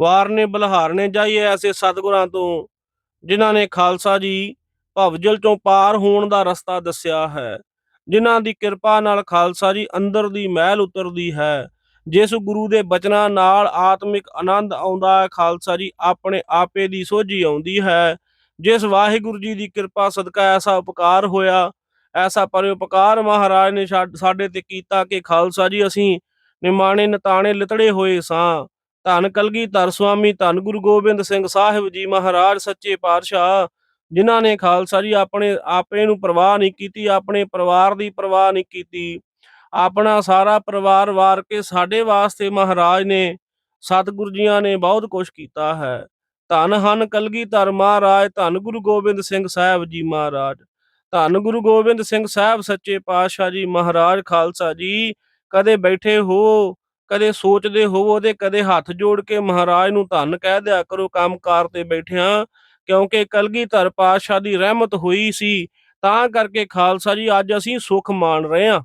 ਵਾਰਨੇ ਬਲਹਾਰਨੇ ਜਾਈਏ ਐਸੇ ਸਤਿਗੁਰਾਂ ਤੋਂ, ਜਿਨ੍ਹਾਂ ਨੇ ਖਾਲਸਾ ਜੀ ਭਵਜਲ ਚੋਂ ਪਾਰ ਹੋਣ ਦਾ ਰਸਤਾ ਦੱਸਿਆ ਹੈ। ਜਿਨ੍ਹਾਂ ਦੀ ਕਿਰਪਾ ਨਾਲ ਖਾਲਸਾ ਜੀ ਅੰਦਰ ਦੀ ਮਹਿਲ ਉਤਰਦੀ ਹੈ। ਜਿਸ ਗੁਰੂ ਦੇ ਬਚਨਾਂ ਨਾਲ ਆਤਮਿਕ ਆਨੰਦ ਆਉਂਦਾ ਹੈ, ਖਾਲਸਾ ਜੀ ਆਪਣੇ ਆਪੇ ਦੀ ਸੋਝੀ ਆਉਂਦੀ ਹੈ। ਜਿਸ ਵਾਹਿਗੁਰੂ ਜੀ ਦੀ ਕਿਰਪਾ ਸਦਕਾ ਐਸਾ ਉਪਕਾਰ ਹੋਇਆ, ਐਸਾ ਪਰਉਪਕਾਰ ਮਹਾਰਾਜ ਨੇ ਛਾ- ਸਾਡੇ ਤੇ ਕੀਤਾ ਕਿ ਖਾਲਸਾ ਜੀ ਅਸੀਂ ਨਿਮਾਣੇ ਨਤਾਣੇ ਲਿਤੜੇ ਹੋਏ ਸਾਂ। ਧੰਨ ਕਲਗੀਧਰ ਸੁਆਮੀ, ਧੰਨ ਗੁਰੂ ਗੋਬਿੰਦ ਸਿੰਘ ਸਾਹਿਬ ਜੀ ਮਹਾਰਾਜ ਸੱਚੇ ਪਾਤਸ਼ਾਹ, ਜਿਨ੍ਹਾਂ ਨੇ ਖਾਲਸਾ ਜੀ ਆਪਣੇ ਆਪੇ ਨੂੰ ਪਰਵਾਹ ਨਹੀਂ ਕੀਤੀ, ਆਪਣੇ ਪਰਿਵਾਰ ਦੀ ਪਰਵਾਹ ਨਹੀਂ ਕੀਤੀ। ਆਪਣਾ ਸਾਰਾ ਪਰਿਵਾਰ ਵਾਰ ਕੇ ਸਾਡੇ ਵਾਸਤੇ ਮਹਾਰਾਜ ਨੇ, ਸਤਿਗੁਰੂ ਜੀਆਂ ਨੇ ਬਹੁਤ ਕੁਝ ਕੀਤਾ ਹੈ। ਧੰਨ ਹਨ ਕਲਗੀਧਰ ਮਹਾਰਾਜ, ਧੰਨ ਗੁਰੂ ਗੋਬਿੰਦ ਸਿੰਘ ਸਾਹਿਬ ਜੀ ਮਹਾਰਾਜ। ਧੰਨ ਗੁਰੂ ਗੋਬਿੰਦ ਸਿੰਘ ਸਾਹਿਬ ਸੱਚੇ ਪਾਤਸ਼ਾਹ ਜੀ ਮਹਾਰਾਜ ਖਾਲਸਾ ਜੀ, ਕਦੇ ਬੈਠੇ ਹੋ ਕਦੇ ਸੋਚਦੇ ਹੋਵੋ ਤੇ ਕਦੇ ਹੱਥ ਜੋੜ ਕੇ ਮਹਾਰਾਜ ਨੂੰ ਧੰਨ ਕਹਿ ਦਿਆ ਕਰੋ ਕੰਮਕਾਰ ਤੇ ਬੈਠਿਆਂ, ਕਿਉਂਕਿ ਕਲਗੀਧਰ ਪਾਤਸ਼ਾਹ ਦੀ ਰਹਿਮਤ ਹੋਈ ਸੀ। ਤਾਂ ਕਰਕੇ ਖਾਲਸਾ ਜੀ, ਅੱਜ ਅਸੀਂ ਸੁਖ ਮਾਣ ਰਹੇ ਹਾਂ।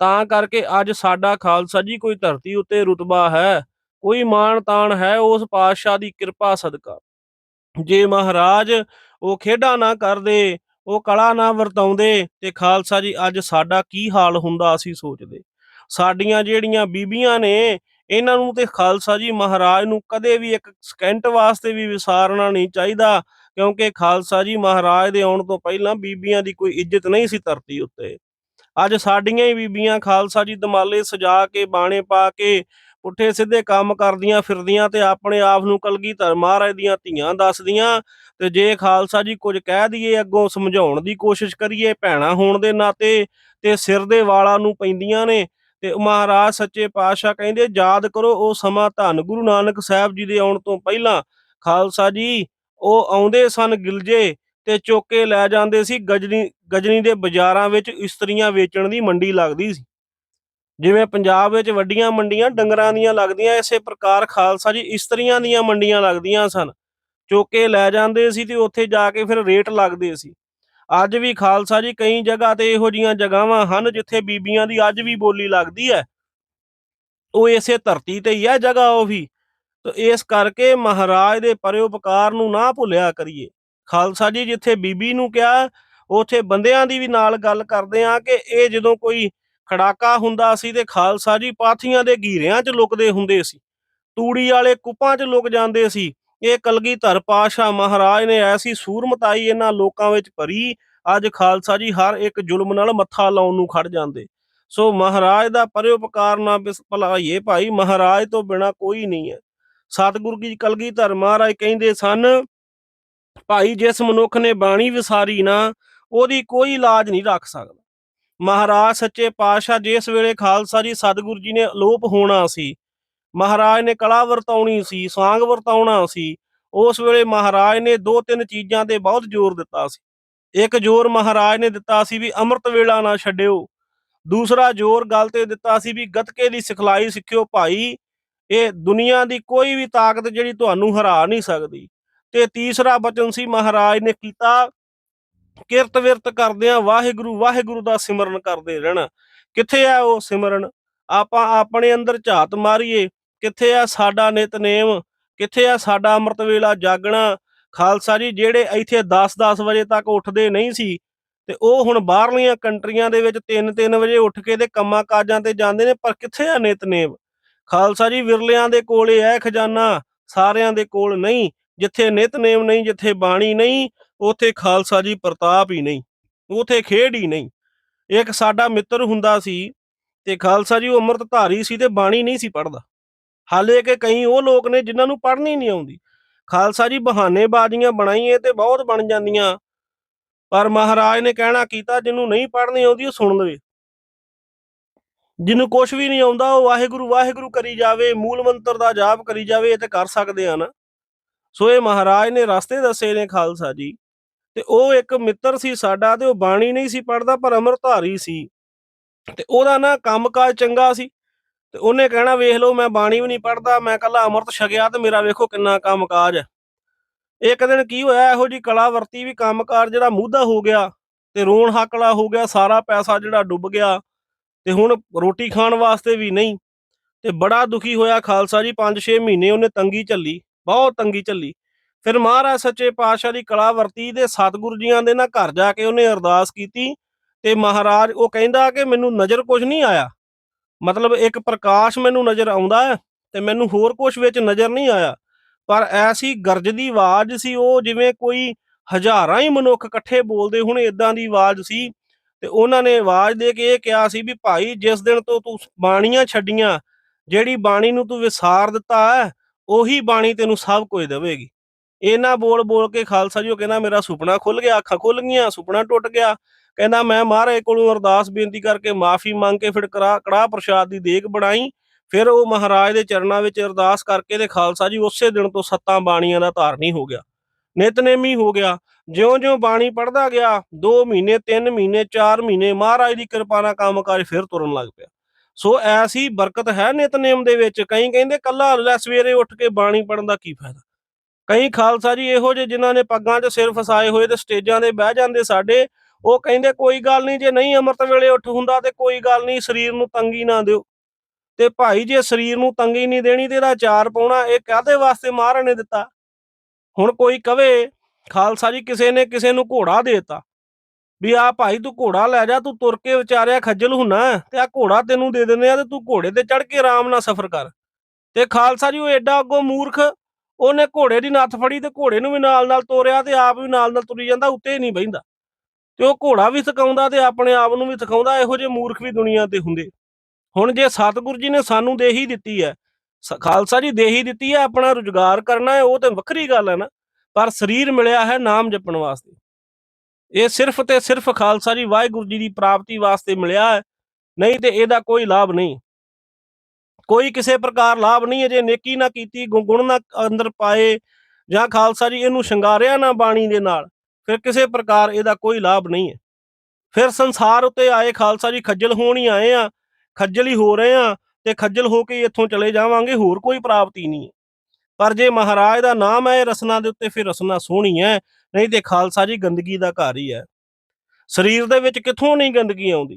ਤਾਂ ਕਰਕੇ ਅੱਜ ਸਾਡਾ ਖਾਲਸਾ ਜੀ ਕੋਈ ਧਰਤੀ ਉੱਤੇ ਰੁਤਬਾ ਹੈ, ਕੋਈ ਮਾਣ ਤਾਣ ਹੈ, ਉਸ ਪਾਤਸ਼ਾਹ ਦੀ ਕਿਰਪਾ ਸਦਕਾ। ਜੇ ਮਹਾਰਾਜ ਉਹ ਖੇਡਾਂ ਨਾ ਕਰਦੇ, ਉਹ ਕਲਾ ਨਾ ਵਰਤਾਉਂਦੇ, ਤੇ ਖਾਲਸਾ ਜੀ, ਅੱਜ ਸਾਡਾ ਕੀ ਹਾਲ ਹੁੰਦਾ ਅਸੀਂ ਸੋਚਦੇ। ਸਾਡੀਆਂ ਜਿਹੜੀਆਂ ਬੀਬੀਆਂ ਨੇ, ਇਹਨਾਂ ਨੂੰ ਤੇ ਖਾਲਸਾ ਜੀ ਮਹਾਰਾਜ ਨੂੰ ਕਦੇ ਵੀ ਇੱਕ ਸਕਿੰਟ ਵਾਸਤੇ ਵੀ ਵਿਸਾਰਨਾ ਨਹੀਂ ਚਾਹੀਦਾ, ਕਿਉਂਕਿ ਖਾਲਸਾ ਜੀ ਮਹਾਰਾਜ ਦੇ ਆਉਣ ਤੋਂ ਪਹਿਲਾਂ ਬੀਬੀਆਂ ਦੀ ਕੋਈ ਇੱਜ਼ਤ ਨਹੀਂ ਸੀ ਧਰਤੀ ਉੱਤੇ। ਅੱਜ ਸਾਡੀਆਂ ਹੀ ਬੀਬੀਆਂ ਖਾਲਸਾ ਜੀ ਦਮਾਲੇ ਸਜਾ ਕੇ, ਬਾਣੇ ਪਾ ਕੇ, ਪੁੱਠੇ ਸਿੱਧੇ ਕੰਮ ਕਰਦੀਆਂ ਫਿਰਦੀਆਂ ਤੇ ਆਪਣੇ ਆਪ ਨੂੰ ਕਲਗੀਧਰ ਮਹਾਰਾਜ ਦੀਆਂ ਧੀਆਂ ਦੱਸਦੀਆਂ ਤੇ ਜੇ ਖਾਲਸਾ ਜੀ ਕੁਝ ਕਹਿ ਦਈਏ, ਅੱਗੋਂ ਸਮਝਾਉਣ ਦੀ ਕੋਸ਼ਿਸ਼ ਕਰੀਏ, ਭੈਣਾ ਹੋਣ ਦੇ ਨਾਤੇ ਤੇ ਸਿਰ ਦੇ ਵਾਲਾਂ ਨੂੰ ਪੈਂਦੀਆਂ ਨੇ ਤੇ ਮਹਾਰਾਜ ਸੱਚੇ ਪਾਤਸ਼ਾਹ ਕਹਿੰਦੇ, ਯਾਦ ਕਰੋ ਉਹ ਸਮਾਂ ਧੰਨ ਗੁਰੂ ਨਾਨਕ ਸਾਹਿਬ ਜੀ ਦੇ ਆਉਣ ਤੋਂ ਪਹਿਲਾਂ ਖਾਲਸਾ ਜੀ, ਉਹ ਆਉਂਦੇ ਸਨ ਗਿਲਜੇ ਤੇ ਚੋਕੇ ਲੈ ਜਾਂਦੇ ਸੀ ਗਜਨੀ ਗਜਨੀ ਦੇ ਬਾਜ਼ਾਰਾਂ ਵਿੱਚ ਇਸਤਰੀਆਂ ਵੇਚਣ ਦੀ ਮੰਡੀ ਲੱਗਦੀ ਸੀ। ਜਿਵੇਂ ਪੰਜਾਬ ਵਿੱਚ ਵੱਡੀਆਂ ਮੰਡੀਆਂ ਡੰਗਰਾਂ ਦੀਆਂ ਲੱਗਦੀਆਂ, ਇਸੇ ਪ੍ਰਕਾਰ ਖਾਲਸਾ ਜੀ ਇਸਤਰੀਆਂ ਦੀਆਂ ਮੰਡੀਆਂ ਲੱਗਦੀਆਂ ਸਨ। ਚੁੱਕ ਲੈ ਜਾਂਦੇ ਸੀ ਤੇ ਉੱਥੇ ਜਾ ਕੇ ਫਿਰ ਰੇਟ ਲੱਗਦੇ ਸੀ। ਅੱਜ ਵੀ ਖਾਲਸਾ ਜੀ, ਕਈ ਜਗ੍ਹਾ ਤੇ ਇਹੋ ਜੀਆਂ ਜਗ੍ਹਾਵਾਂ ਹਨ ਜਿੱਥੇ ਬੀਬੀਆਂ ਦੀ ਅੱਜ ਵੀ ਬੋਲੀ ਲੱਗਦੀ ਹੈ। ਉਹ ਇਸੇ ਧਰਤੀ ਤੇ ਹੀ ਹੈ ਜਗ੍ਹਾ ਉਹ ਵੀ। ਤੇ ਇਸ ਕਰਕੇ ਮਹਾਰਾਜ ਦੇ ਪਰਉਪਕਾਰ ਨੂੰ ਨਾ ਭੁੱਲਿਆ ਕਰੀਏ। ਖਾਲਸਾ ਜੀ, ਜਿੱਥੇ ਬੀਬੀ ਨੂੰ ਕਿਹਾ, ਉਥੇ ਬੰਦਿਆਂ ਦੀ ਵੀ ਨਾਲ ਗੱਲ ਕਰਦੇ ਆ ਕਿ ਇਹ ਜਦੋਂ ਕੋਈ ਖੜਾਕਾ ਹੁੰਦਾ ਸੀ ਤੇ ਖਾਲਸਾ ਜੀ, ਪਾਥੀਆਂ ਦੇ ਘੀਰਿਆਂ 'ਚ ਲੁਕਦੇ ਹੁੰਦੇ ਸੀ। ਤੂੜੀ ਵਾਲੇ ਕੁਪਾਂ 'ਚ ਲੁਕ ਜਾਂਦੇ ਸੀ। ਇਹ ਕਲਗੀਧਰ ਪਾਸ਼ਾ ਮਹਾਰਾਜ ਨੇ ਐਸੀ ਸੂਰਮਤਾਈ ਇਹਨਾਂ ਲੋਕਾਂ ਵਿੱਚ ਭਰੀ, ਅੱਜ ਖਾਲਸਾ ਜੀ ਹਰ ਇੱਕ ਜ਼ੁਲਮ ਨਾਲ ਮੱਥਾ ਲਾਉਣ ਨੂੰ ਖੜ ਜਾਂਦੇ। ਸੋ ਮਹਾਰਾਜ ਦਾ ਪਰਉਪਕਾਰ ਨਾ ਬਿਸ- ਭੁਲਾਈਏ ਭਾਈ, ਮਹਾਰਾਜ ਤੋਂ ਬਿਨਾ ਕੋਈ ਨਹੀਂ ਹੈ। ਸਤਿਗੁਰੂ ਜੀ ਕਲਗੀਧਰ ਮਹਾਰਾਜ ਕਹਿੰਦੇ ਸਨ, ਭਾਈ, ਜਿਸ ਮਨੁੱਖ ਨੇ ਬਾਣੀ ਵਿਸਾਰੀ ਨਾ, ਉਹਦੀ ਕੋਈ ਇਲਾਜ ਨਹੀਂ ਰੱਖ ਸਕਦਾ। ਮਹਾਰਾਜ ਸੱਚੇ ਪਾਤਸ਼ਾਹ, ਜਿਸ ਵੇਲੇ ਖਾਲਸਾ ਜੀ ਸਤਿਗੁਰੂ ਜੀ ਨੇ ਅਲੋਪ ਹੋਣਾ ਸੀ ਮਹਾਰਾਜ ਨੇ ਕਲਾ ਵਰਤਾਉਣੀ ਸੀ, ਸਾਂਗ ਵਰਤਾਉਣਾ ਸੀ। ਉਸ ਵੇਲੇ ਮਹਾਰਾਜ ਨੇ ਦੋ ਤਿੰਨ ਚੀਜ਼ਾਂ ਤੇ ਬਹੁਤ ਜ਼ੋਰ ਦਿੱਤਾ ਸੀ। ਇੱਕ ਜ਼ੋਰ ਮਹਾਰਾਜ ਨੇ ਦਿੱਤਾ ਸੀ ਵੀ ਅੰਮ੍ਰਿਤ ਵੇਲਾ ਨਾ ਛੱਡਿਓ। ਦੂਸਰਾ ਜ਼ੋਰ ਗੱਲ ਤੇ ਦਿੱਤਾ ਸੀ ਵੀ ਗੱਤਕੇ ਦੀ ਸਿਖਲਾਈ ਸਿੱਖਿਓ ਭਾਈ, ਇਹ ਦੁਨੀਆ ਦੀ ਕੋਈ ਵੀ ਤਾਕਤ ਜਿਹੜੀ ਤੁਹਾਨੂੰ ਹਰਾ ਨਹੀਂ ਸਕਦੀ। ਤੇ ਤੀਸਰਾ ਬਚਨ ਸੀ ਮਹਾਰਾਜ ਨੇ ਕੀਤਾ, ਕਿਰਤ ਵਿਰਤ ਕਰਦਿਆਂ ਵਾਹਿਗੁਰੂ ਵਾਹਿਗੁਰੂ ਦਾ ਸਿਮਰਨ ਕਰਦੇ ਰਹਿਣਾ। ਕਿੱਥੇ ਆ ਉਹ ਸਿਮਰਨ? ਆਪਾਂ ਆਪਣੇ ਅੰਦਰ ਝਾਤ ਮਾਰੀਏ। ਕਿੱਥੇ ਆ ਸਾਡਾ ਨਿਤਨੇਮ? ਕਿੱਥੇ ਆ ਸਾਡਾ ਅੰਮ੍ਰਿਤ ਵੇਲਾ ਜਾਗਣਾ? ਖਾਲਸਾ ਜੀ, ਜਿਹੜੇ ਇੱਥੇ 10-10 ਵਜੇ ਤੱਕ ਉੱਠਦੇ ਨਹੀਂ ਸੀ ਤੇ ਉਹ ਹੁਣ ਬਾਹਰਲੀਆਂ ਕੰਟਰੀਆਂ ਦੇ ਵਿੱਚ 3-3 ਵਜੇ ਉੱਠ ਕੇ ਤੇ ਕੰਮਾਂ ਕਾਜਾਂ ਤੇ ਜਾਂਦੇ ਨੇ, ਪਰ ਕਿੱਥੇ ਆ ਨਿਤਨੇਮ? ਖਾਲਸਾ ਜੀ, ਵਿਰਲਿਆਂ ਦੇ ਕੋਲ ਇਹ ਖਜ਼ਾਨਾ, ਸਾਰਿਆਂ ਦੇ ਕੋਲ ਨਹੀਂ, ਜਿੱਥੇ ਨਿਤਨੇਮ ਨਹੀਂ, ਜਿੱਥੇ ਬਾਣੀ ਨਹੀਂ, ਉਥੇ ਖਾਲਸਾ ਜੀ ਪ੍ਰਤਾਪ ਹੀ ਨਹੀਂ, ਉਥੇ ਖੇਡ ਹੀ ਨਹੀਂ। ਇੱਕ ਸਾਡਾ ਮਿੱਤਰ ਹੁੰਦਾ ਸੀ ਤੇ ਖਾਲਸਾ ਜੀ ਉਹ ਅੰਮ੍ਰਿਤ ਸੀ ਤੇ ਬਾਣੀ ਨਹੀਂ ਸੀ ਪੜਦਾ ਹਾਲੇ ਕਿ ਕਈ ਉਹ ਲੋਕ ਨੇ ਜਿਨ੍ਹਾਂ ਨੂੰ ਪੜ੍ਹਨੀ ਨਹੀਂ ਆਉਂਦੀ। ਖਾਲਸਾ ਜੀ ਬਹਾਨੇਬਾਜ਼ੀਆਂ ਬਣਾਈਏ ਤੇ ਬਹੁਤ ਬਣ ਜਾਂਦੀਆਂ। ਪਰ ਮਹਾਰਾਜ ਨੇ ਕਹਿਣਾ ਕੀਤਾ, ਜਿਹਨੂੰ ਨਹੀਂ ਪੜ੍ਹਨੀ ਆਉਂਦੀ ਉਹ ਸੁਣ ਲਵੇ। ਜਿਹਨੂੰ ਕੁਝ ਵੀ ਨਹੀਂ ਆਉਂਦਾ, ਉਹ ਵਾਹਿਗੁਰੂ ਵਾਹਿਗੁਰੂ ਕਰੀ ਜਾਵੇ, ਮੂਲ ਮੰਤਰ ਦਾ ਜਾਪ ਕਰੀ ਜਾਵੇ, ਇਹ ਤੇ ਕਰ ਸਕਦੇ ਆ ਨਾ ਸੋ ਇਹ ਮਹਾਰਾਜ ਨੇ ਰਸਤੇ ਦੱਸੇ ਨੇ ਖਾਲਸਾ ਜੀ। ਤੇ ਉਹ ਇੱਕ ਮਿੱਤਰ ਸੀ ਸਾਡਾ ਤੇ ਉਹ ਬਾਣੀ ਨਹੀਂ ਸੀ ਪੜਦਾ ਪਰ ਅਮਰਧਾਰੀ ਸੀ। ਤੇ ਉਹਦਾ ਨਾ ਕੰਮਕਾਜ ਚੰਗਾ ਸੀ। ਤੇ ਉਹਨੇ ਕਹਿਣਾ, ਵੇਖ ਲਓ, ਮੈਂ ਬਾਣੀ ਵੀ ਨਹੀਂ ਪੜਦਾ ਮੈਂ ਕੱਲਾ ਅੰਮ੍ਰਿਤ ਛਕਿਆ ਤੇ ਮੇਰਾ ਵੇਖੋ ਕਿੰਨਾ ਕੰਮਕਾਜ ਹੈ। ਇੱਕ ਦਿਨ ਕੀ ਹੋਇਆ, ਇਹੋ ਜੀ ਕਲਾ ਵਰਤੀ ਵੀ ਕੰਮਕਾਰ ਜਿਹੜਾ ਮੂਧਾ ਹੋ ਗਿਆ ਤੇ ਰੋਣ ਹਾਕਲਾ ਹੋ ਗਿਆ, ਸਾਰਾ ਪੈਸਾ ਜਿਹੜਾ ਡੁੱਬ ਗਿਆ ਤੇ ਹੁਣ ਰੋਟੀ ਖਾਣ ਵਾਸਤੇ ਵੀ ਨਹੀਂ ਤੇ ਬੜਾ ਦੁਖੀ ਹੋਇਆ ਖਾਲਸਾ ਜੀ 5-6 ਮਹੀਨੇ ਉਹਨੇ ਤੰਗੀ ਝੱਲੀ, ਬਹੁਤ ਤੰਗੀ ਝੱਲੀ। ਫਿਰ ਮਹਾਰਾਜ ਸੱਚੇ ਪਾਤਸ਼ਾਹ ਦੀ ਕਲਾ ਵਰਤੀ ਦੇ ਸਤਿਗੁਰੂ ਜੀਆਂ ਦੇ ਨਾਲ ਘਰ ਜਾ ਕੇ ਉਹਨੇ ਅਰਦਾਸ ਕੀਤੀ ਤੇ ਮਹਾਰਾਜ ਉਹ ਕਹਿੰਦਾ ਕਿ ਮੈਨੂੰ ਨਜ਼ਰ ਕੁਝ ਨਹੀਂ ਆਇਆ। ਮਤਲਬ ਇੱਕ ਪ੍ਰਕਾਸ਼ ਮੈਨੂੰ ਨਜ਼ਰ ਆਉਂਦਾ ਹੈ ਤੇ ਮੈਨੂੰ ਹੋਰ ਕੁਝ ਵਿੱਚ ਨਜ਼ਰ ਨਹੀਂ ਆਇਆ। ਪਰ ਐਸੀ ਗਰਜਦੀ ਆਵਾਜ਼ ਸੀ, ਉਹ ਜਿਵੇਂ ਕੋਈ ਹਜ਼ਾਰਾਂ ਹੀ ਮਨੁੱਖ ਇਕੱਠੇ ਬੋਲਦੇ ਹੁਣ ਇਦਾਂ ਦੀ ਆਵਾਜ਼ ਸੀ ਤੇ ਉਹਨਾਂ ਨੇ ਆਵਾਜ਼ ਦੇ ਕੇ ਇਹ ਕਿਹਾ ਸੀ ਵੀ ਭਾਈ ਜਿਸ ਦਿਨ ਤੋਂ ਤੂੰ ਬਾਣੀਆਂ ਛੱਡੀਆਂ, ਜਿਹੜੀ ਬਾਣੀ ਨੂੰ ਤੂੰ ਵਿਸਾਰ ਦਿੱਤਾ ਹੈ, ਉਹੀ ਬਾਣੀ ਤੈਨੂੰ ਸਭ ਕੁਝ ਦੇਵੇਗੀ। ਇਹਨਾਂ ਬੋਲ ਬੋਲ ਕੇ ਖਾਲਸਾ ਜੀ ਉਹ ਕਹਿੰਦਾ, ਮੇਰਾ ਸੁਪਨਾ ਖੁੱਲ ਗਿਆ, ਅੱਖਾਂ ਖੁੱਲ ਗਈਆਂ, ਸੁਪਨਾ ਟੁੱਟ ਗਿਆ ਕਹਿੰਦਾ ਮੈਂ ਮਹਾਰਾਜ ਕੋਲੋਂ ਅਰਦਾਸ ਬੇਨਤੀ ਕਰਕੇ ਮਾਫੀ ਮੰਗ ਕੇ ਫਿਰ ਕੜਾ ਕੜਾਹ ਪ੍ਰਸ਼ਾਦ ਦੀ ਦੇਗ ਬਣਾਈ, ਫਿਰ ਉਹ ਮਹਾਰਾਜ ਦੇ ਚਰਨਾਂ ਵਿੱਚ ਅਰਦਾਸ ਕਰਕੇ ਤੇ ਖਾਲਸਾ ਜੀ ਉਸੇ ਦਿਨ ਤੋਂ ਸੱਤਾਂ ਬਾਣੀਆਂ ਦਾ ਧਾਰਨੀ ਹੋ ਗਿਆ। ਨਿਤਨੇਮੀ ਹੋ ਗਿਆ। ਜਿਉਂ-ਜਿਉਂ ਬਾਣੀ ਪੜਦਾ ਗਿਆ 2 ਮਹੀਨੇ 3 ਮਹੀਨੇ 4 ਮਹੀਨੇ ਮਹਾਰਾਜ ਦੀ ਕਿਰਪਾ ਨਾਲ ਕੰਮਕਾਜ ਫਿਰ ਤੁਰਨ ਲੱਗ ਪਿਆ। ਸੋ ਐਸੀ ਬਰਕਤ ਹੈ ਨਿਤਨੇਮ ਦੇ ਵਿੱਚ? ਕਈ ਕਹਿੰਦੇ ਕੱਲਾ ਲੈ ਸਵੇਰੇ ਉੱਠ ਕੇ ਬਾਣੀ ਪੜਨ ਦਾ ਕੀ ਫਾਇਦਾ? ਕਈ ਖਾਲਸਾ ਜੀ ਇਹੋ ਜਿਹੇ ਜਿਨ੍ਹਾਂ ਨੇ ਪੱਗਾਂ 'ਚ ਸਿਰ ਫਸਾਏ ਹੋਏ ਤੇ ਸਟੇਜਾਂ ਤੇ ਬਹਿ ਜਾਂਦੇ ਸਾਡੇ ਉਹ ਕਹਿੰਦੇ ਕੋਈ ਗੱਲ ਨਹੀਂ, ਜੇ ਨਹੀਂ ਅੰਮ੍ਰਿਤ ਵੇਲੇ ਉੱਠ ਹੁੰਦਾ ਤੇ ਕੋਈ ਗੱਲ ਨਹੀਂ, ਸਰੀਰ ਨੂੰ ਤੰਗੀ ਨਾ ਦਿਓ। ਤੇ ਭਾਈ ਜੇ ਸਰੀਰ ਨੂੰ ਤੰਗੀ ਨਹੀਂ ਦੇਣੀ ਤੇ ਇਹਦਾ ਚਾਰ ਪਾਉਣਾ, ਇਹ ਕਾਹਦੇ ਵਾਸਤੇ ਮਹਾਰਾਜ ਨੇ ਦਿੱਤਾ? ਹੁਣ ਕੋਈ ਕਵੇ, ਖਾਲਸਾ ਜੀ ਕਿਸੇ ਨੇ ਕਿਸੇ ਨੂੰ ਘੋੜਾ ਦੇਤਾ। ਵੀ ਆ ਭਾਈ ਤੂੰ ਘੋੜਾ ਲੈ ਜਾ, ਤੂੰ ਤੁਰ ਕੇ ਵਿਚਾਰਿਆ ਖੱਜਲ ਹੁੰਨਾ ਤੇ ਆ ਘੋੜਾ ਤੈਨੂੰ ਦੇ ਦਿੰਦੇ ਆ ਤੇ ਤੂੰ ਘੋੜੇ ਤੇ ਚੜ ਕੇ ਆਰਾਮ ਨਾਲ ਸਫ਼ਰ ਕਰ। ਤੇ ਖਾਲਸਾ ਜੀ ਉਹ ਐਡਾ ਅੱਗੋਂ ਮੂਰਖ, ਉਹਨੇ ਘੋੜੇ ਦੀ ਨੱਥ ਫੜੀ ਤੇ ਘੋੜੇ ਨੂੰ ਵੀ ਨਾਲ ਨਾਲ ਤੋਰਿਆ ਤੇ ਆਪ ਵੀ ਨਾਲ ਨਾਲ ਤੁਰੀ ਜਾਂਦਾ, ਉੱਤੇ ਨਹੀਂ ਬਹਿੰਦਾ। ਤੇ ਉਹ ਘੋੜਾ ਵੀ ਸਿਖਾਉਂਦਾ ਤੇ ਆਪਣੇ ਆਪ ਨੂੰ ਵੀ ਸਿਖਾਉਂਦਾ, ਇਹੋ ਜਿਹੇ ਮੂਰਖ ਵੀ ਦੁਨੀਆ ਤੇ ਹੁੰਦੇ। ਹੁਣ ਜੇ ਸਤਿਗੁਰੂ ਜੀ ਨੇ ਸਾਨੂੰ ਦੇਹੀ ਦਿੱਤੀ ਹੈ, ਸ- ਖਾਲਸਾ ਜੀ ਦੇਹੀ ਦਿੱਤੀ ਹੈ, ਆਪਣਾ ਰੁਜ਼ਗਾਰ ਕਰਨਾ ਹੈ, ਉਹ ਤੇ ਵੱਖਰੀ ਗੱਲ ਹੈ ਨਾ, ਪਰ ਸਰੀਰ ਮਿਲਿਆ ਹੈ ਨਾਮ ਜਪਣ ਵਾਸਤੇ। ਇਹ ਸਿਰਫ ਤੇ ਸਿਰਫ ਖਾਲਸਾ ਜੀ ਵਾਹਿਗੁਰੂ ਜੀ ਦੀ ਪ੍ਰਾਪਤੀ ਵਾਸਤੇ ਮਿਲਿਆ ਹੈ, ਨਹੀਂ ਤੇ ਇਹਦਾ ਕੋਈ ਲਾਭ ਨਹੀਂ। ਕੋਈ ਕਿਸੇ ਪ੍ਰਕਾਰ ਲਾਭ ਨਹੀਂ ਹੈ, ਜੇ ਨੇਕੀ ਨਾ ਕੀਤੀ ਗੁ- ਗੁਣ ਨਾ ਅੰਦਰ ਪਾਏ, ਜਾਂ ਖਾਲਸਾ ਜੀ ਇਹਨੂੰ ਸ਼ਿੰਗਾਰਿਆ ਨਾ ਬਾਣੀ ਦੇ ਨਾਲ ਫਿਰ ਕਿਸੇ ਪ੍ਰਕਾਰ ਇਹਦਾ ਕੋਈ ਲਾਭ ਨਹੀਂ ਹੈ। ਫਿਰ ਸੰਸਾਰ ਉੱਤੇ ਆਏ ਖਾਲਸਾ ਜੀ ਖੱਜਲ ਹੋਣ ਹੀ ਆਏ ਆ, ਖੱਜਲ ਹੀ ਹੋ ਰਹੇ ਆ ਤੇ ਖੱਜਲ ਹੋ ਕੇ ਇੱਥੋਂ ਚਲੇ ਜਾਵਾਂਗੇ, ਹੋਰ ਕੋਈ ਪ੍ਰਾਪਤੀ ਨਹੀਂ ਹੈ। ਪਰ ਜੇ ਮਹਾਰਾਜ ਦਾ ਨਾਮ ਹੈ ਇਹ ਰਸਨਾ ਦੇ ਉੱਤੇ ਫਿਰ ਰਸਨਾ ਸੋਹਣੀ ਹੈ, ਨਹੀਂ ਤੇ ਖਾਲਸਾ ਜੀ ਗੰਦਗੀ ਦਾ ਘਰ ਹੀ ਹੈ। ਸਰੀਰ ਦੇ ਵਿੱਚ ਕਿੱਥੋਂ ਨਹੀਂ ਗੰਦਗੀ ਆਉਂਦੀ?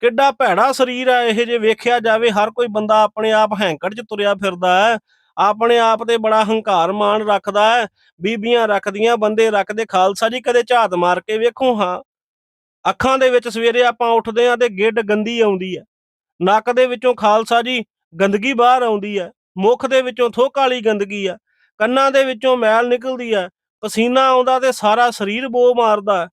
ਕਿੱਡਾ ਭੈੜਾ ਸਰੀਰ ਹੈ ਇਹ ਜੇ ਵੇਖਿਆ ਜਾਵੇ, ਹਰ ਕੋਈ ਬੰਦਾ ਆਪਣੇ ਆਪ ਹੈਂਕੜ 'ਚ ਤੁਰਿਆ ਫਿਰਦਾ ਹੈ ਆਪਣੇ ਆਪ ਤੇ ਬੜਾ ਹੰਕਾਰ ਮਾਣ ਰੱਖਦਾ ਹੈ। ਬੀਬੀਆਂ ਰੱਖਦੀਆਂ, ਬੰਦੇ ਰੱਖਦੇ। ਖਾਲਸਾ ਜੀ, ਕਦੇ ਝਾਤ ਮਾਰ ਕੇ ਵੇਖੋ ਹਾਂ। ਅੱਖਾਂ ਦੇ ਵਿੱਚ ਸਵੇਰੇ ਆਪਾਂ ਉੱਠਦੇ ਆਂ ਤੇ ਗਿੱਡ ਗੰਦੀ ਆਉਂਦੀ ਹੈ। ਨੱਕ ਦੇ ਵਿੱਚੋਂ ਖਾਲਸਾ ਜੀ, ਗੰਦਗੀ ਬਾਹਰ ਆਉਂਦੀ ਹੈ। ਮੁਖ ਦੇ ਵਿੱਚੋਂ ਥੋਕ ਵਾਲੀ ਗੰਦਗੀ ਆ ਕੰਨਾਂ ਦੇ ਵਿੱਚੋਂ ਮੈਲ ਨਿਕਲਦੀ ਆ ਪਸੀਨਾ ਆਉਂਦਾ ਤੇ ਸਾਰਾ ਸਰੀਰ ਬੋ ਮਾਰਦਾ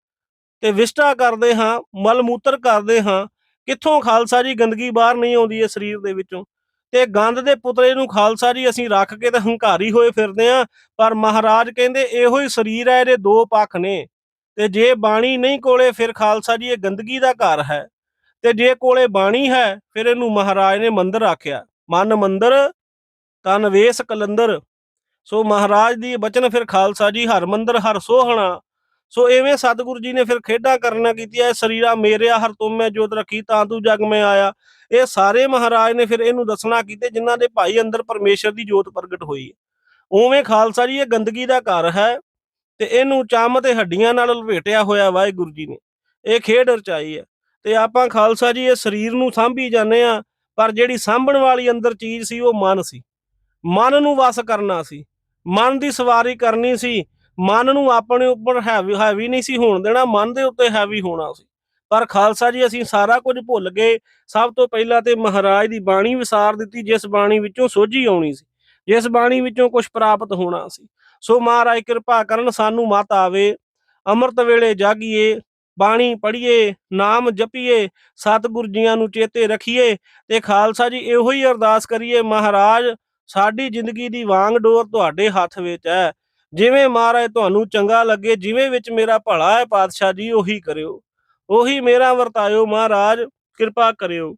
ਤੇ ਵਿਸ਼ਟਾ ਕਰਦੇ ਹਾਂ, ਮਲ ਮੂਤਰ ਕਰਦੇ ਹਾਂ। ਕਿੱਥੋਂ ਖਾਲਸਾ ਜੀ, ਗੰਦਗੀ ਬਾਹਰ ਨਹੀਂ ਆਉਂਦੀ ਹੈ ਸਰੀਰ ਦੇ ਵਿੱਚੋਂ? ਤੇ ਗੰਦ ਦੇ ਪੁਤਲੇ ਨੂੰ ਖਾਲਸਾ ਜੀ ਅਸੀਂ ਰੱਖ ਕੇ ਤੇ ਹੰਕਾਰੀ ਹੋਏ ਫਿਰਦੇ ਆਂ, ਪਰ ਮਹਾਰਾਜ ਕਹਿੰਦੇ ਇਹੋ ਹੀ ਸਰੀਰ ਹੈ, ਇਹਦੇ ਦੋ ਪੱਖ ਨੇ। ਤੇ ਜੇ ਬਾਣੀ ਨਹੀਂ ਕੋਲੇ, ਫਿਰ ਖਾਲਸਾ ਜੀ ਇਹ ਗੰਦਗੀ ਦਾ ਘਰ ਹੈ। ਤੇ ਜੇ ਕੋਲੇ ਬਾਣੀ ਹੈ, ਫਿਰ ਇਹਨੂੰ ਮਹਾਰਾਜ ਨੇ ਮੰਦਰ ਆਖਿਆ। ਮਨ ਮੰਦਰ, ਤਨ ਵੇਸ ਕਲੰਦਰ। ਸੋ ਮਹਾਰਾਜ ਦੀ ਬਚਨ ਫਿਰ ਖਾਲਸਾ ਜੀ ਹਰ ਮੰਦਰ ਹਰ ਸੋਹਣਾ। ਸੋ ਐਵੇਂ ਸਤਿਗੁਰੂ ਜੀ ਨੇ ਫਿਰ ਖੇਡਾਂ ਕਰਨਾ ਕੀਤੀਆਂ, ਇਹ ਸਰੀਰਾ ਮੇਰਿਆ, ਹਰ ਤੁਮ ਮੈਂ ਜੋਤ ਰੱਖੀ, ਤਾਂ ਤੂੰ ਜਗ ਮੈਂ ਆਇਆ। ਇਹ ਸਾਰੇ ਮਹਾਰਾਜ ਨੇ ਫਿਰ ਇਹਨੂੰ ਦੱਸਣਾ ਕੀਤੇ, ਜਿਨ੍ਹਾਂ ਦੇ ਭਾਈ ਅੰਦਰ ਪਰਮੇਸ਼ਰ ਦੀ ਜੋਤ ਪ੍ਰਗਟ ਹੋਈ ਹੈ। ਉਵੇਂ ਖਾਲਸਾ ਜੀ, ਇਹ ਗੰਦਗੀ ਦਾ ਘਰ ਹੈ ਤੇ ਇਹਨੂੰ ਚੰਮ ਤੇ ਹੱਡੀਆਂ ਨਾਲ ਲਪੇਟਿਆ ਹੋਇਆ ਵਾਹਿਗੁਰੂ ਜੀ ਨੇ। ਇਹ ਖੇਡ ਰਚਾਈ ਹੈ ਤੇ ਆਪਾਂ ਖਾਲਸਾ ਜੀ, ਇਹ ਸਰੀਰ ਨੂੰ ਸਾਂਭੀ ਜਾਂਦੇ ਆ ਪਰ ਜਿਹੜੀ ਸਾਂਭਣ ਵਾਲੀ ਅੰਦਰ ਚੀਜ਼ ਸੀ, ਉਹ ਮਨ ਸੀ। ਮਨ ਨੂੰ ਵਸ ਕਰਨਾ ਸੀ। ਮਨ ਦੀ ਸਵਾਰੀ ਕਰਨੀ ਸੀ ਮਨ ਨੂੰ ਆਪਣੇ ਉੱਪਰ ਹੈਵੀ ਹੈਵੀ ਨਹੀਂ ਸੀ ਹੋਣ ਦੇਣਾ, ਮਨ ਦੇ ਉੱਤੇ ਹੈਵੀ ਹੋਣਾ ਸੀ। ਪਰ ਖਾਲਸਾ ਜੀ, ਅਸੀਂ ਸਾਰਾ ਕੁਝ ਭੁੱਲ ਗਏ। ਸਭ ਤੋਂ ਪਹਿਲਾਂ ਤੇ ਮਹਾਰਾਜ ਦੀ ਬਾਣੀ ਵਿਸਾਰ ਦਿੱਤੀ, ਜਿਸ ਬਾਣੀ ਵਿੱਚੋਂ ਸੋਝੀ ਆਉਣੀ ਸੀ, ਜਿਸ ਬਾਣੀ ਵਿੱਚੋਂ ਕੁਝ ਪ੍ਰਾਪਤ ਹੋਣਾ ਸੀ। ਸੋ ਮਹਾਰਾਜ, ਕਿਰਪਾ ਕਰਨ ਸਾਨੂੰ ਮਤ ਆਵੇ, ਅੰਮ੍ਰਿਤ ਵੇਲੇ ਜਾਗੀਏ, ਬਾਣੀ ਪੜ੍ਹੀਏ, ਨਾਮ ਜਪੀਏ, ਸਤਿਗੁਰ ਜੀਆਂ ਨੂੰ ਚੇਤੇ ਰੱਖੀਏ ਤੇ ਖਾਲਸਾ ਜੀ, ਇਹੋ ਹੀ ਅਰਦਾਸ ਕਰੀਏ, ਮਹਾਰਾਜ, ਸਾਡੀ ਜ਼ਿੰਦਗੀ ਦੀ ਵਾਂਗ ਡੋਰ ਤੁਹਾਡੇ ਹੱਥ ਵਿੱਚ ਹੈ। ਜਿਵੇਂ ਮਹਾਰਾਜ ਤੁਹਾਨੂੰ ਚੰਗਾ ਲੱਗੇ, ਜਿਵੇਂ ਵਿੱਚ ਮੇਰਾ ਭਲਾ ਹੈ ਪਾਤਸ਼ਾਹ ਜੀ, ਉਹੀ ਕਰਿਓ। ਉਹੀ ਮੇਰਾ ਵਰਤਾਇਓ ਮਹਾਰਾਜ, ਕਿਰਪਾ ਕਰਿਓ।